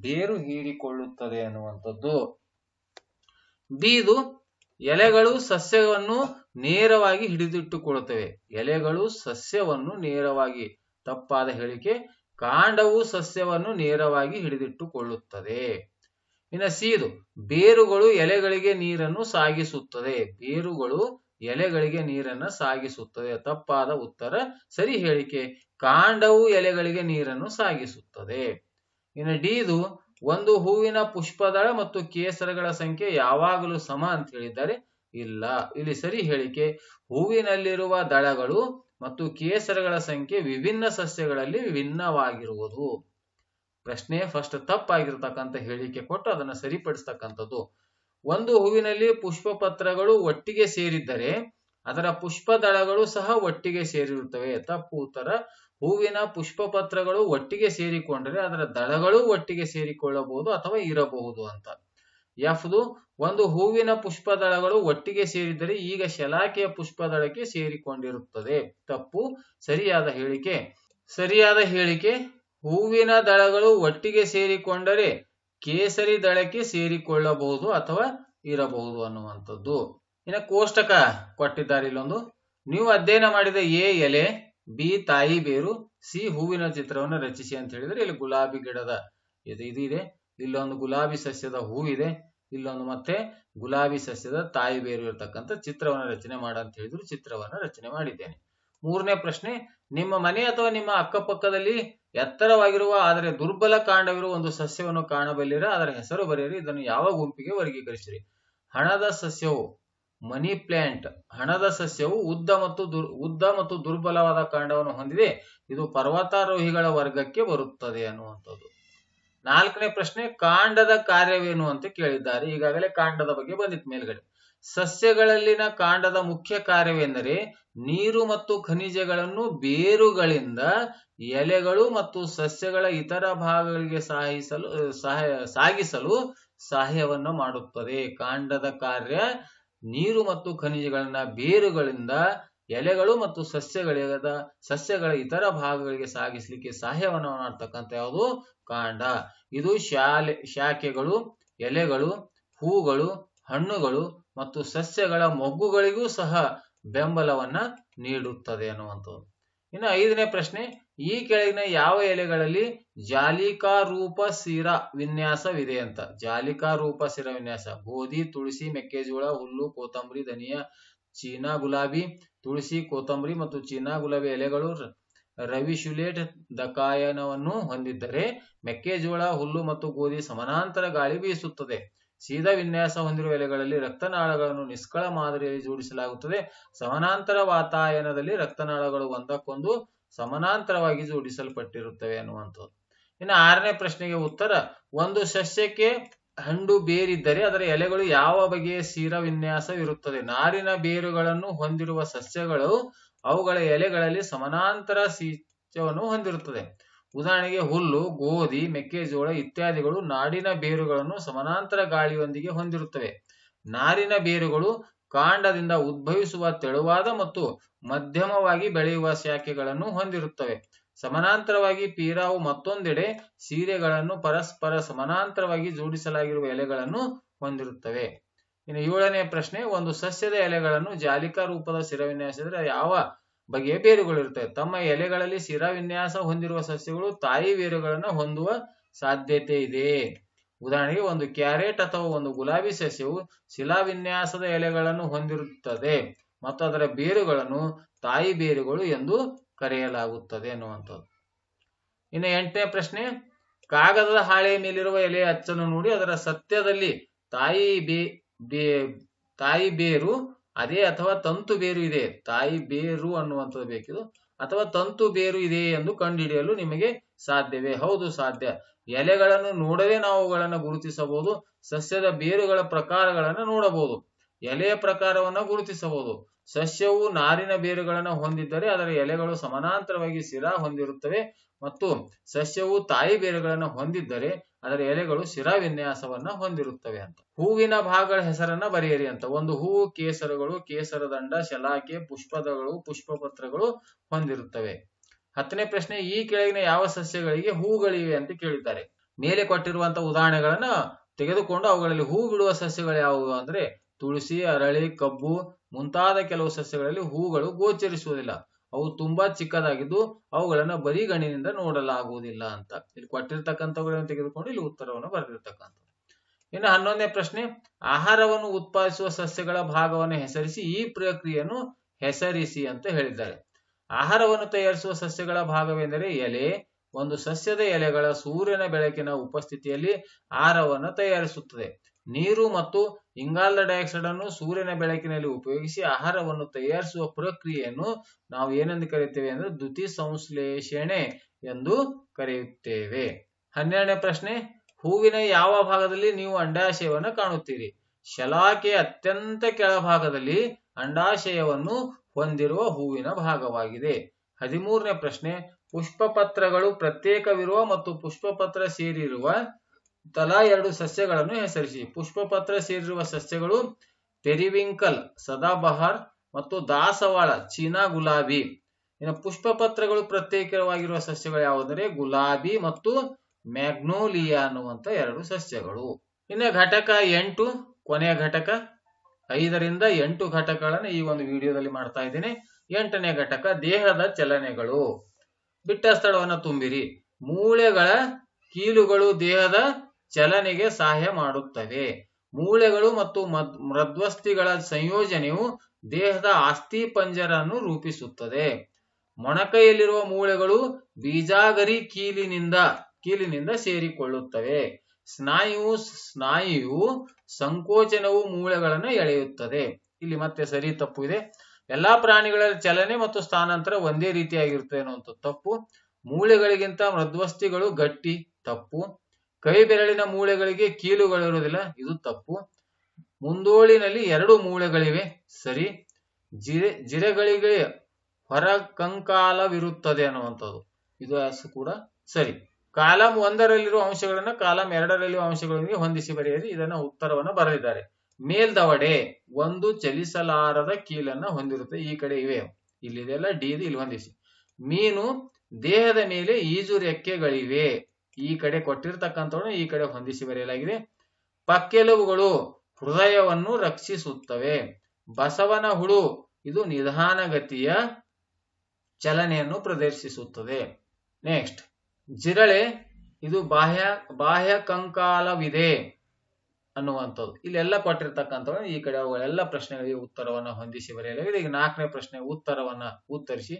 ಬೇರು ಹೀರಿಕೊಳ್ಳುತ್ತದೆ ಅನ್ನುವಂಥದ್ದು. ಬೀದು ಎಲೆಗಳು ಸಸ್ಯವನ್ನು ನೇರವಾಗಿ ಹಿಡಿದಿಟ್ಟುಕೊಳ್ಳುತ್ತವೆ. ಎಲೆಗಳು ಸಸ್ಯವನ್ನು ನೇರವಾಗಿ, ತಪ್ಪಾದ ಹೇಳಿಕೆ, ಕಾಂಡವು ಸಸ್ಯವನ್ನು ನೇರವಾಗಿ ಹಿಡಿದಿಟ್ಟುಕೊಳ್ಳುತ್ತದೆ. ಇನ್ನು ಸೀದು. ಬೇರುಗಳು ಎಲೆಗಳಿಗೆ ನೀರನ್ನು ಸಾಗಿಸುತ್ತದೆ. ಬೇರುಗಳು ಎಲೆಗಳಿಗೆ ನೀರನ್ನ ಸಾಗಿಸುತ್ತದೆ. ತಪ್ಪಾದ ಉತ್ತರ ಸರಿ ಹೇಳಿಕೆ. ಕಾಂಡವು ಎಲೆಗಳಿಗೆ ನೀರನ್ನು ಸಾಗಿಸುತ್ತದೆ. ಇನ್ನು ಡಿದು, ಒಂದು ಹೂವಿನ ಪುಷ್ಪದಳ ಮತ್ತು ಕೇಸರಗಳ ಸಂಖ್ಯೆ ಯಾವಾಗಲೂ ಸಮ ಅಂತ ಹೇಳಿದ್ದಾರೆ. ಇಲ್ಲ, ಇಲ್ಲಿ ಸರಿ ಹೇಳಿಕೆ. ಹೂವಿನಲ್ಲಿರುವ ದಳಗಳು ಮತ್ತು ಕೇಸರಗಳ ಸಂಖ್ಯೆ ವಿಭಿನ್ನ ಸಸ್ಯಗಳಲ್ಲಿ ವಿಭಿನ್ನವಾಗಿರುವುದು. ಪ್ರಶ್ನೆ ಫಸ್ಟ್ ತಪ್ಪಾಗಿರ್ತಕ್ಕಂಥ ಹೇಳಿಕೆ ಕೊಟ್ಟು ಅದನ್ನ ಸರಿಪಡಿಸ್ತಕ್ಕಂಥದ್ದು. ಒಂದು ಹೂವಿನಲ್ಲಿ ಪುಷ್ಪ ಪತ್ರಗಳು ಒಟ್ಟಿಗೆ ಸೇರಿದ್ದರೆ ಅದರ ಪುಷ್ಪ ದಳಗಳು ಸಹ ಒಟ್ಟಿಗೆ ಸೇರಿರುತ್ತವೆ. ತಪ್ಪು ಉತ್ತರ, ಹೂವಿನ ಪುಷ್ಪ ಪತ್ರಗಳು ಒಟ್ಟಿಗೆ ಸೇರಿಕೊಂಡರೆ ಅದರ ದಳಗಳು ಒಟ್ಟಿಗೆ ಸೇರಿಕೊಳ್ಳಬಹುದು ಅಥವಾ ಇರಬಹುದು ಅಂತ. ಎಫ್ದು ಒಂದು ಹೂವಿನ ಪುಷ್ಪ ದಳಗಳು ಒಟ್ಟಿಗೆ ಸೇರಿದರೆ ಈಗ ಶಲಾಕೆಯ ಪುಷ್ಪ ದಳಕ್ಕೆ ಸೇರಿಕೊಂಡಿರುತ್ತದೆ. ತಪ್ಪು, ಸರಿಯಾದ ಹೇಳಿಕೆ. ಸರಿಯಾದ ಹೇಳಿಕೆ ಹೂವಿನ ದಳಗಳು ಒಟ್ಟಿಗೆ ಸೇರಿಕೊಂಡರೆ ಕೇಸರಿ ದಳಕ್ಕೆ ಸೇರಿಕೊಳ್ಳಬಹುದು ಅಥವಾ ಇರಬಹುದು ಅನ್ನುವಂಥದ್ದು. ಇನ್ನು ಕೋಷ್ಟಕ ಕೊಟ್ಟಿದ್ದಾರೆ ಇಲ್ಲೊಂದು. ನೀವು ಅಧ್ಯಯನ ಮಾಡಿದ ಎ ಎಲೆ, ಬಿ ತಾಯಿ ಬೇರು, ಸಿ ಹೂವಿನ ಚಿತ್ರವನ್ನು ರಚಿಸಿ ಅಂತ ಹೇಳಿದ್ರೆ ಇಲ್ಲಿ ಗುಲಾಬಿ ಗಿಡದ ಇದು ಇದಿದೆ ಇದೆ. ಇಲ್ಲೊಂದು ಗುಲಾಬಿ ಸಸ್ಯದ ಹೂವಿದೆ ಇಲ್ಲೊಂದು ಮತ್ತೆ ಗುಲಾಬಿ ಸಸ್ಯದ ತಾಯಿ ಬೇರು ಇರತಕ್ಕಂಥ ಚಿತ್ರವನ್ನು ರಚನೆ ಮಾಡ ಅಂತ ಹೇಳಿದ್ರು ಚಿತ್ರವನ್ನ ರಚನೆ ಮಾಡಿದ್ದೇನೆ. ಮೂರನೇ ಪ್ರಶ್ನೆ, ನಿಮ್ಮ ಮನೆ ಅಥವಾ ನಿಮ್ಮ ಅಕ್ಕಪಕ್ಕದಲ್ಲಿ ಎತ್ತರವಾಗಿರುವ, ಆದರೆ ದುರ್ಬಲ ಕಾಂಡವಿರುವ ಒಂದು ಸಸ್ಯವನ್ನು ಕಾಣಬಲ್ಲಿರ, ಅದರ ಹೆಸರು ಬರೆಯಿರಿ, ಇದನ್ನು ಯಾವ ಗುಂಪಿಗೆ ವರ್ಗೀಕರಿಸಿರಿ? ಹಣದ ಸಸ್ಯವು ಮನಿ ಪ್ಲಾಂಟ್, ಹಣದ ಸಸ್ಯವು ಉದ್ದ ಮತ್ತು ಉದ್ದ ಮತ್ತು ದುರ್ಬಲವಾದ ಕಾಂಡವನ್ನು ಹೊಂದಿದೆ, ಇದು ಪರ್ವತಾರೋಹಿಗಳ ವರ್ಗಕ್ಕೆ ಬರುತ್ತದೆ ಅನ್ನುವಂಥದ್ದು. ನಾಲ್ಕನೇ ಪ್ರಶ್ನೆ, ಕಾಂಡದ ಕಾರ್ಯವೇನು ಅಂತ ಕೇಳಿದ್ದಾರೆ, ಈಗಾಗಲೇ ಕಾಂಡದ ಬಗ್ಗೆ ಬಂದಿತ್ತು ಮೇಲ್ಗಡೆ. ಸಸ್ಯಗಳಲ್ಲಿನ ಕಾಂಡದ ಮುಖ್ಯ ಕಾರ್ಯವೆಂದರೆ ನೀರು ಮತ್ತು ಖನಿಜಗಳನ್ನು ಬೇರುಗಳಿಂದ ಎಲೆಗಳು ಮತ್ತು ಸಸ್ಯಗಳ ಇತರ ಭಾಗಗಳಿಗೆ ಸಾಗಿಸಲು ಸಹಾಯ ಸಾಗಿಸಲು ಸಹಾಯವನ್ನು ಮಾಡುತ್ತದೆ. ಕಾಂಡದ ಕಾರ್ಯ ನೀರು ಮತ್ತು ಖನಿಜಗಳನ್ನ ಬೇರುಗಳಿಂದ ಎಲೆಗಳು ಮತ್ತು ಸಸ್ಯಗಳ ಸಸ್ಯಗಳ ಇತರ ಭಾಗಗಳಿಗೆ ಸಾಗಿಸಲಿಕ್ಕೆ ಸಹಾಯವನ್ನು ಮಾಡ್ತಕ್ಕಂಥ ಯಾವುದು? ಕಾಂಡ. ಇದು ಶಾಲೆ, ಶಾಖೆಗಳು, ಎಲೆಗಳು, ಹೂಗಳು, ಹಣ್ಣುಗಳು ಮತ್ತು ಸಸ್ಯಗಳ ಮೊಗ್ಗುಗಳಿಗೂ ಸಹ ಬೆಂಬಲವನ್ನ ನೀಡುತ್ತದೆ ಅನ್ನುವಂಥದ್ದು ಇನ್ನು ಐದನೇ ಪ್ರಶ್ನೆ, ಈ ಕೆಳಗಿನ ಯಾವ ಎಲೆಗಳಲ್ಲಿ ಜಾಲಿಕಾ ರೂಪ ಸಿರ ವಿನ್ಯಾಸವಿದೆ ಅಂತ? ಜಾಲಿಕಾ ರೂಪ ಸಿರ ವಿನ್ಯಾಸ. ಗೋಧಿ, ತುಳಸಿ, ಮೆಕ್ಕೆಜೋಳ, ಹುಲ್ಲು, ಕೊತ್ತಂಬರಿ, ಧನಿಯಾ, ಚೀನಾ ಗುಲಾಬಿ, ತುಳಸಿ, ಕೊತ್ತಂಬರಿ ಮತ್ತು ಚೀನಾ ಗುಲಾಬಿ ಎಲೆಗಳು ರವಿಶುಲೇಟ್ ದಕಾಯನವನ್ನು ಹೊಂದಿದ್ದರೆ ಮೆಕ್ಕೆಜೋಳ, ಹುಲ್ಲು ಮತ್ತು ಗೋಧಿ ಸಮಾನಾಂತರ ಗಾಳಿ ಬೀಸುತ್ತದೆ. ಸೀದಾ ವಿನ್ಯಾಸ ಹೊಂದಿರುವ ಎಲೆಗಳಲ್ಲಿ ರಕ್ತನಾಳಗಳನ್ನು ನಿಷ್ಕಳ ಮಾದರಿಯಲ್ಲಿ ಜೋಡಿಸಲಾಗುತ್ತದೆ. ಸಮಾನಾಂತರ ವಾತಾಯನದಲ್ಲಿ ರಕ್ತನಾಳಗಳು ಒಂದಕ್ಕೊಂದು ಸಮಾನಾಂತರವಾಗಿ ಜೋಡಿಸಲ್ಪಟ್ಟಿರುತ್ತವೆ ಅನ್ನುವಂಥದ್ದು ಇನ್ನು ಆರನೇ ಪ್ರಶ್ನೆಗೆ ಉತ್ತರ, ಒಂದು ಸಸ್ಯಕ್ಕೆ ಹಂಡು ಬೇರಿದ್ದರೆ ಅದರ ಎಲೆಗಳು ಯಾವ ಬಗೆಯ ಸೀರ ವಿನ್ಯಾಸವಿರುತ್ತದೆ? ನಾರಿನ ಬೇರುಗಳನ್ನು ಹೊಂದಿರುವ ಸಸ್ಯಗಳು ಅವುಗಳ ಎಲೆಗಳಲ್ಲಿ ಸಮಾನಾಂತರ ಸೀಚವನ್ನು ಹೊಂದಿರುತ್ತದೆ. ಉದಾಹರಣೆಗೆ ಹುಲ್ಲು, ಗೋಧಿ, ಮೆಕ್ಕೆಜೋಳ ಇತ್ಯಾದಿಗಳು ನಾಡಿನ ಬೇರುಗಳನ್ನು ಸಮಾನಾಂತರ ಗಾಳಿಯೊಂದಿಗೆ ಹೊಂದಿರುತ್ತವೆ. ನಾರಿನ ಬೇರುಗಳು ಕಾಂಡದಿಂದ ಉದ್ಭವಿಸುವ ತೆಳುವಾದ ಮತ್ತು ಮಧ್ಯಮವಾಗಿ ಬೆಳೆಯುವ ಶಾಖೆಗಳನ್ನು ಹೊಂದಿರುತ್ತವೆ. ಸಮಾನಾಂತರವಾಗಿ ಪೀರಾವು ಮತ್ತೊಂದೆಡೆ ಸೀರೆಗಳನ್ನು ಪರಸ್ಪರ ಸಮಾನಾಂತರವಾಗಿ ಜೋಡಿಸಲಾಗಿರುವ ಎಲೆಗಳನ್ನು ಹೊಂದಿರುತ್ತವೆ. ಇನ್ನು ಏಳನೇ ಪ್ರಶ್ನೆ, ಒಂದು ಸಸ್ಯದ ಎಲೆಗಳನ್ನು ಜಾಲಿಕಾ ರೂಪದ ಶಿರವಿನ್ಯಾಸದ ಯಾವ ಬಗೆಯ ಬೇರುಗಳಿರುತ್ತವೆ ತಮ್ಮ ಎಲೆಗಳಲ್ಲಿ ಶಿರವಿನ್ಯಾಸ ಹೊಂದಿರುವ ಸಸ್ಯಗಳು ತಾಯಿ ಬೇರುಗಳನ್ನು ಹೊಂದುವ ಸಾಧ್ಯತೆ ಇದೆ. ಉದಾಹರಣೆಗೆ ಒಂದು ಕ್ಯಾರೆಟ್ ಅಥವಾ ಒಂದು ಗುಲಾಬಿ ಸಸ್ಯವು ಶಿಲಾವಿನ್ಯಾಸದ ಎಲೆಗಳನ್ನು ಹೊಂದಿರುತ್ತದೆ ಮತ್ತು ಅದರ ಬೇರುಗಳನ್ನು ತಾಯಿ ಬೇರುಗಳು ಎಂದು ಕರೆಯಲಾಗುತ್ತದೆ ಅನ್ನುವಂಥದ್ದು ಇನ್ನು ಎಂಟನೇ ಪ್ರಶ್ನೆ, ಕಾಗದದ ಹಾಳೆಯ ಮೇಲಿರುವ ಎಲೆಯ ಅಚ್ಚನ್ನು ನೋಡಿ ಅದರ ಸತ್ಯದಲ್ಲಿ ತಾಯಿ ಬೇ, ತಾಯಿ ಬೇರು ಅದೇ ಅಥವಾ ತಂತು ಬೇರು ಇದೆ. ತಾಯಿ ಬೇರು ಅನ್ನುವಂಥದ್ದು ಬೇಕಿದು. ಅಥವಾ ತಂತು ಬೇರು ಇದೆ ಎಂದು ಕಂಡುಹಿಡಿಯಲು ನಿಮಗೆ ಸಾಧ್ಯವೇ? ಹೌದು, ಸಾಧ್ಯ. ಎಲೆಗಳನ್ನು ನೋಡದೆ ನಾವು ಅವುಗಳನ್ನು ಗುರುತಿಸಬಹುದು. ಸಸ್ಯದ ಬೇರುಗಳ ಪ್ರಕಾರಗಳನ್ನು ನೋಡಬಹುದು. ಎಲೆಯ ಪ್ರಕಾರವನ್ನು ಗುರುತಿಸಬಹುದು. ಸಸ್ಯವು ನಾರಿನ ಬೇರುಗಳನ್ನು ಹೊಂದಿದ್ದರೆ ಅದರ ಎಲೆಗಳು ಸಮಾನಾಂತರವಾಗಿ ಶಿರಾ ಹೊಂದಿರುತ್ತವೆ ಮತ್ತು ಸಸ್ಯವು ತಾಯಿ ಬೇರುಗಳನ್ನು ಹೊಂದಿದ್ದರೆ ಅದರ ಎಲೆಗಳು ಶಿರಾ ವಿನ್ಯಾಸವನ್ನ ಹೊಂದಿರುತ್ತವೆ ಅಂತ. ಹೂವಿನ ಭಾಗಗಳ ಹೆಸರನ್ನ ಬರೆಯಿರಿ ಅಂತ. ಒಂದು ಹೂವು ಕೇಸರಗಳು ಕೇಸರದಂಡ ಶಲಾಕೆ, ಪುಷ್ಪದಗಳು, ಪುಷ್ಪಪತ್ರಗಳು ಹೊಂದಿರುತ್ತವೆ. ಹತ್ತನೇ ಪ್ರಶ್ನೆ, ಈ ಕೆಳಗಿನ ಯಾವ ಸಸ್ಯಗಳಿಗೆ ಹೂಗಳಿವೆ ಅಂತ ಕೇಳಿದ್ದಾರೆ. ಮೇಲೆ ಕೊಟ್ಟಿರುವಂತಹ ಉದಾಹರಣೆಗಳನ್ನ ತೆಗೆದುಕೊಂಡು ಅವುಗಳಲ್ಲಿ ಹೂ ಬಿಡುವ ಸಸ್ಯಗಳು ಯಾವುವು ಅಂದ್ರೆ ತುಳಸಿ, ಅರಳಿ, ಕಬ್ಬು ಮುಂತಾದ ಕೆಲವು ಸಸ್ಯಗಳಲ್ಲಿ ಹೂಗಳು ಗೋಚರಿಸುವುದಿಲ್ಲ. ಅವು ತುಂಬಾ ಚಿಕ್ಕದಾಗಿದ್ದು ಅವುಗಳನ್ನ ಬರಿಗಣಿನಿಂದ ನೋಡಲಾಗುವುದಿಲ್ಲ ಅಂತ. ಇಲ್ಲಿ ಕೊಟ್ಟಿರ್ತಕ್ಕಂಥವುಗಳನ್ನು ತೆಗೆದುಕೊಂಡು ಇಲ್ಲಿ ಉತ್ತರವನ್ನು ಬರೆದಿರ್ತಕ್ಕಂಥ ಇನ್ನು ಹನ್ನೊಂದನೇ ಪ್ರಶ್ನೆ, ಆಹಾರವನ್ನು ಉತ್ಪಾದಿಸುವ ಸಸ್ಯಗಳ ಭಾಗವನ್ನು ಹೆಸರಿಸಿ, ಈ ಪ್ರಕ್ರಿಯೆಯನ್ನು ಹೆಸರಿಸಿ ಅಂತ ಹೇಳಿದ್ದಾರೆ. ಆಹಾರವನ್ನು ತಯಾರಿಸುವ ಸಸ್ಯಗಳ ಭಾಗವೆಂದರೆ ಎಲೆ. ಒಂದು ಸಸ್ಯದ ಎಲೆಗಳ ಸೂರ್ಯನ ಬೆಳಕಿನ ಉಪಸ್ಥಿತಿಯಲ್ಲಿ ಆಹಾರವನ್ನು ತಯಾರಿಸುತ್ತದೆ. ನೀರು ಮತ್ತು ಇಂಗಾಲದ ಡೈಆಕ್ಸೈಡ್ ಅನ್ನು ಸೂರ್ಯನ ಬೆಳಕಿನಲ್ಲಿ ಉಪಯೋಗಿಸಿ ಆಹಾರವನ್ನು ತಯಾರಿಸುವ ಪ್ರಕ್ರಿಯೆಯನ್ನು ನಾವು ಏನೆಂದು ಕರೆಯುತ್ತೇವೆ ಅಂದ್ರೆ ದ್ಯುತಿ ಸಂಶ್ಲೇಷಣೆ ಎಂದು ಕರೆಯುತ್ತೇವೆ. ಹನ್ನೆರಡನೇ ಪ್ರಶ್ನೆ, ಹೂವಿನ ಯಾವ ಭಾಗದಲ್ಲಿ ನೀವು ಅಂಡಾಶಯವನ್ನು ಕಾಣುತ್ತೀರಿ? ಶಲಾಕೆ ಅತ್ಯಂತ ಕೆಳಭಾಗದಲ್ಲಿ ಅಂಡಾಶಯವನ್ನು ಹೊಂದಿರುವ ಹೂವಿನ ಭಾಗವಾಗಿದೆ. ಹದಿಮೂರನೇ ಪ್ರಶ್ನೆ, ಪುಷ್ಪಪತ್ರಗಳು ಪ್ರತ್ಯೇಕವಿರುವ ಮತ್ತು ಪುಷ್ಪಪತ್ರ ಸೇರಿರುವ ತಲಾ ಎರಡು ಸಸ್ಯಗಳನ್ನು ಹೆಸರಿಸಿ. ಪುಷ್ಪಪತ್ರ ಸೇರಿರುವ ಸಸ್ಯಗಳು ಪೆರಿವಿಂಕಲ್, ಸದಾಬಹಾರ್ ಮತ್ತು ದಾಸವಾಳ, ಚೀನಾ ಗುಲಾಬಿ. ಇನ್ನು ಪುಷ್ಪಪತ್ರಗಳು ಪ್ರತ್ಯೇಕವಾಗಿರುವ ಸಸ್ಯಗಳು ಯಾವುದಂದ್ರೆ ಗುಲಾಬಿ ಮತ್ತು ಮ್ಯಾಗ್ನೋಲಿಯಾ ಅನ್ನುವಂತ ಎರಡು ಸಸ್ಯಗಳು. ಇನ್ನು ಘಟಕ ಎಂಟು, ಕೊನೆಯ ಘಟಕ, ಐದರಿಂದ ಎಂಟು ಘಟಕಗಳನ್ನು ಈ ಒಂದು ವಿಡಿಯೋದಲ್ಲಿ ಮಾಡ್ತಾ ಇದ್ದೀನಿ. ಎಂಟನೇ ಘಟಕ, ದೇಹದ ಚಲನೆಗಳು. ಬಿಟ್ಟ ಸ್ಥಳವನ್ನು ತುಂಬಿರಿ. ಮೂಳೆಗಳ ಕೀಲುಗಳು ದೇಹದ ಚಲನೆಗೆ ಸಹಾಯ ಮಾಡುತ್ತವೆ. ಮೂಳೆಗಳು ಮತ್ತು ಮೃದ್ವಸ್ಥಿಗಳ ಸಂಯೋಜನೆಯು ದೇಹದ ಅಸ್ಥಿ ಪಂಜರನ್ನು ರೂಪಿಸುತ್ತದೆ. ಮೊಣಕೈಯಲ್ಲಿರುವ ಮೂಳೆಗಳು ಬೀಜಾಗರಿ ಕೀಲಿನಿಂದ ಕೀಲಿನಿಂದ ಸೇರಿಕೊಳ್ಳುತ್ತವೆ. ಸ್ನಾಯು ಸ್ನಾಯು ಸಂಕೋಚನವು ಮೂಳೆಗಳನ್ನು ಎಳೆಯುತ್ತದೆ. ಇಲ್ಲಿ ಮತ್ತೆ ಸರಿ ತಪ್ಪು ಇದೆ. ಎಲ್ಲಾ ಪ್ರಾಣಿಗಳ ಚಲನೆ ಮತ್ತು ಸ್ಥಾನಾಂತರ ಒಂದೇ ರೀತಿಯಾಗಿರುತ್ತದೆ ಅನ್ನುವಂಥ ತಪ್ಪು. ಮೂಳೆಗಳಿಗಿಂತ ಮೃದ್ವಸ್ಥಿಗಳು ಗಟ್ಟಿ, ತಪ್ಪು. ಕೈ ಬೆರಳಿನ ಮೂಳೆಗಳಿಗೆ ಕೀಲುಗಳಿರುವುದಿಲ್ಲ ಇದು ತಪ್ಪು. ಮುಂದೋಳಿನಲ್ಲಿ ಎರಡು ಮೂಳೆಗಳಿವೆ. ಸರಿ. ಜಿರೆ, ಜಿರೆಗಳಿಗೆ ಹೊರ ಕಂಕಾಲವಿರುತ್ತದೆ ಅನ್ನುವಂಥದ್ದು. ಇದು ಅಸು ಕೂಡ ಸರಿ. ಕಾಲಂ ಒಂದರಲ್ಲಿರುವ ಅಂಶಗಳನ್ನ ಕಾಲಂ ಎರಡರಲ್ಲಿರುವ ಅಂಶಗಳೊಂದಿಗೆ ಹೊಂದಿಸಿ ಬರೆಯಿರಿ. ಇದನ್ನ ಉತ್ತರವನ್ನು ಬರೆದಿದ್ದಾರೆ. ಮೇಲ್ದವಡೆ ಒಂದು ಚಲಿಸಲಾರದ ಕೀಲನ್ನ ಹೊಂದಿರುತ್ತೆ. ಈ ಕಡೆ ಇವೆ. ಇಲ್ಲಿದೆಲ್ಲ ಡಿ ಇಲ್ಲಿ ಹೊಂದಿಸಿ. ಮೀನು ದೇಹದ ಮೇಲೆ ಈಜು ರೆಕ್ಕೆಗಳಿವೆ. ಈ ಕಡೆ ಕೊಟ್ಟಿರ್ತಕ್ಕಂಥವನ್ನು ಈ ಕಡೆ ಹೊಂದಿಸಿ ಬರೆಯಲಾಗಿದೆ. ಪಕ್ಕೆಲುಬುಗಳು ಹೃದಯವನ್ನು ರಕ್ಷಿಸುತ್ತವೆ. ಬಸವನ ಹುಳು ಇದು ನಿಧಾನಗತಿಯ ಚಲನೆಯನ್ನು ಪ್ರದರ್ಶಿಸುತ್ತದೆ. ನೆಕ್ಸ್ಟ್ ಜಿರಳೆ ಇದು ಬಾಹ್ಯ ಬಾಹ್ಯ ಕಂಕಾಲವಿದೆ ಅನ್ನುವಂಥದ್ದು. ಇಲ್ಲೆಲ್ಲ ಕೊಟ್ಟಿರ್ತಕ್ಕಂಥವ್ರು ಈ ಕಡೆ ಅವುಗಳೆಲ್ಲ ಪ್ರಶ್ನೆಗಳಿಗೆ ಉತ್ತರವನ್ನ ಹೊಂದಿಸಿ ಬರೆಯಲಾಗಿದೆ. ಈಗ ನಾಲ್ಕನೇ ಪ್ರಶ್ನೆ ಉತ್ತರವನ್ನ ಉತ್ತರಿಸಿ.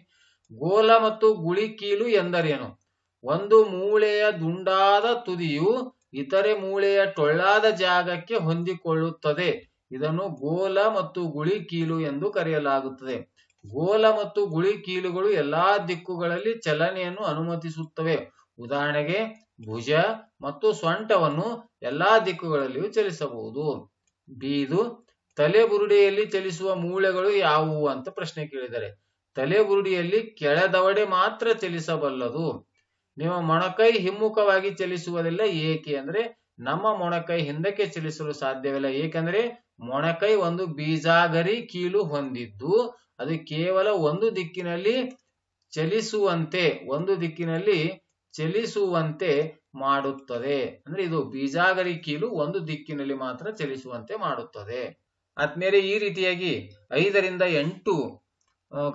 ಗೋಲ ಮತ್ತು ಗುಳಿ ಕೀಲು ಎಂದರೇನು? ಒಂದು ಮೂಳೆಯ ದುಂಡಾದ ತುದಿಯು ಇತರೆ ಮೂಳೆಯ ಟೊಳ್ಳಾದ ಜಾಗಕ್ಕೆ ಹೊಂದಿಕೊಳ್ಳುತ್ತದೆ. ಇದನ್ನು ಗೋಲ ಮತ್ತು ಗುಳಿ ಕೀಲು ಎಂದು ಕರೆಯಲಾಗುತ್ತದೆ. ಗೋಲ ಮತ್ತು ಗುಳಿ ಕೀಲುಗಳು ಎಲ್ಲಾ ದಿಕ್ಕುಗಳಲ್ಲಿ ಚಲನೆಯನ್ನು ಅನುಮತಿಸುತ್ತವೆ. ಉದಾಹರಣೆಗೆ, ಭುಜ ಮತ್ತು ಸೊಂಟವನ್ನು ಎಲ್ಲಾ ದಿಕ್ಕುಗಳಲ್ಲಿಯೂ ಚಲಿಸಬಹುದು. ಬೀದು, ತಲೆಬುರುಡೆಯಲ್ಲಿ ಚಲಿಸುವ ಮೂಳೆಗಳು ಯಾವುವು ಅಂತ ಪ್ರಶ್ನೆ ಕೇಳಿದರೆ, ತಲೆಬುರುಡಿಯಲ್ಲಿ ಕೆಳದವಡೆ ಮಾತ್ರ ಚಲಿಸಬಲ್ಲದು. ನಿಮ್ಮ ಮೊಣಕೈ ಹಿಮ್ಮುಖವಾಗಿ ಚಲಿಸುವುದಿಲ್ಲ. ಏಕೆ ಅಂದ್ರೆ ನಮ್ಮ ಮೊಣಕೈ ಹಿಂದಕ್ಕೆ ಚಲಿಸಲು ಸಾಧ್ಯವಿಲ್ಲ. ಏಕೆಂದ್ರೆ ಮೊಣಕೈ ಒಂದು ಬೀಜಾಗರಿ ಕೀಲು ಹೊಂದಿದ್ದು, ಅದು ಕೇವಲ ಒಂದು ದಿಕ್ಕಿನಲ್ಲಿ ಚಲಿಸುವಂತೆ, ಒಂದು ದಿಕ್ಕಿನಲ್ಲಿ ಚಲಿಸುವಂತೆ ಮಾಡುತ್ತದೆ. ಅಂದ್ರೆ ಇದು ಬೀಜಾಗರಿ ಕೀಲು ಒಂದು ದಿಕ್ಕಿನಲ್ಲಿ ಮಾತ್ರ ಚಲಿಸುವಂತೆ ಮಾಡುತ್ತದೆ. ಆದ್ಮೇಲೆ ಈ ರೀತಿಯಾಗಿ ಐದರಿಂದ ಎಂಟು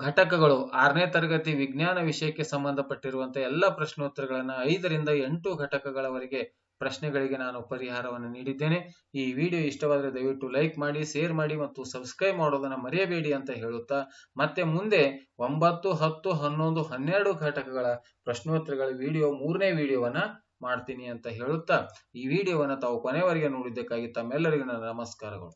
ಘಟಕಗಳು ಆರನೇ ತರಗತಿ ವಿಜ್ಞಾನ ವಿಷಯಕ್ಕೆ ಸಂಬಂಧಪಟ್ಟಿರುವಂತಹ ಎಲ್ಲ ಪ್ರಶ್ನೋತ್ತರಗಳನ್ನ ಐದರಿಂದ ಎಂಟು ಘಟಕಗಳವರೆಗೆ ಪ್ರಶ್ನೆಗಳಿಗೆ ನಾನು ಪರಿಹಾರವನ್ನು ನೀಡಿದ್ದೇನೆ. ಈ ವಿಡಿಯೋ ಇಷ್ಟವಾದರೆ ದಯವಿಟ್ಟು ಲೈಕ್ ಮಾಡಿ, ಶೇರ್ ಮಾಡಿ ಮತ್ತು ಸಬ್ಸ್ಕ್ರೈಬ್ ಮಾಡೋದನ್ನ ಮರೆಯಬೇಡಿ ಅಂತ ಹೇಳುತ್ತಾ ಮತ್ತೆ ಮುಂದೆ ಒಂಬತ್ತು, ಹತ್ತು, ಹನ್ನೊಂದು, ಹನ್ನೆರಡು ಘಟಕಗಳ ಪ್ರಶ್ನೋತ್ತರಗಳ ವಿಡಿಯೋ ಮೂರನೇ ವಿಡಿಯೋವನ್ನ ಮಾಡ್ತೀನಿ ಅಂತ ಹೇಳುತ್ತಾ ಈ ವಿಡಿಯೋವನ್ನ ತಾವು ಕೊನೆವರೆಗೆ ನೋಡಿದ್ದಕ್ಕಾಗಿ ತಮ್ಮೆಲ್ಲರಿಗೂ ನನ್ನ ನಮಸ್ಕಾರಗಳು.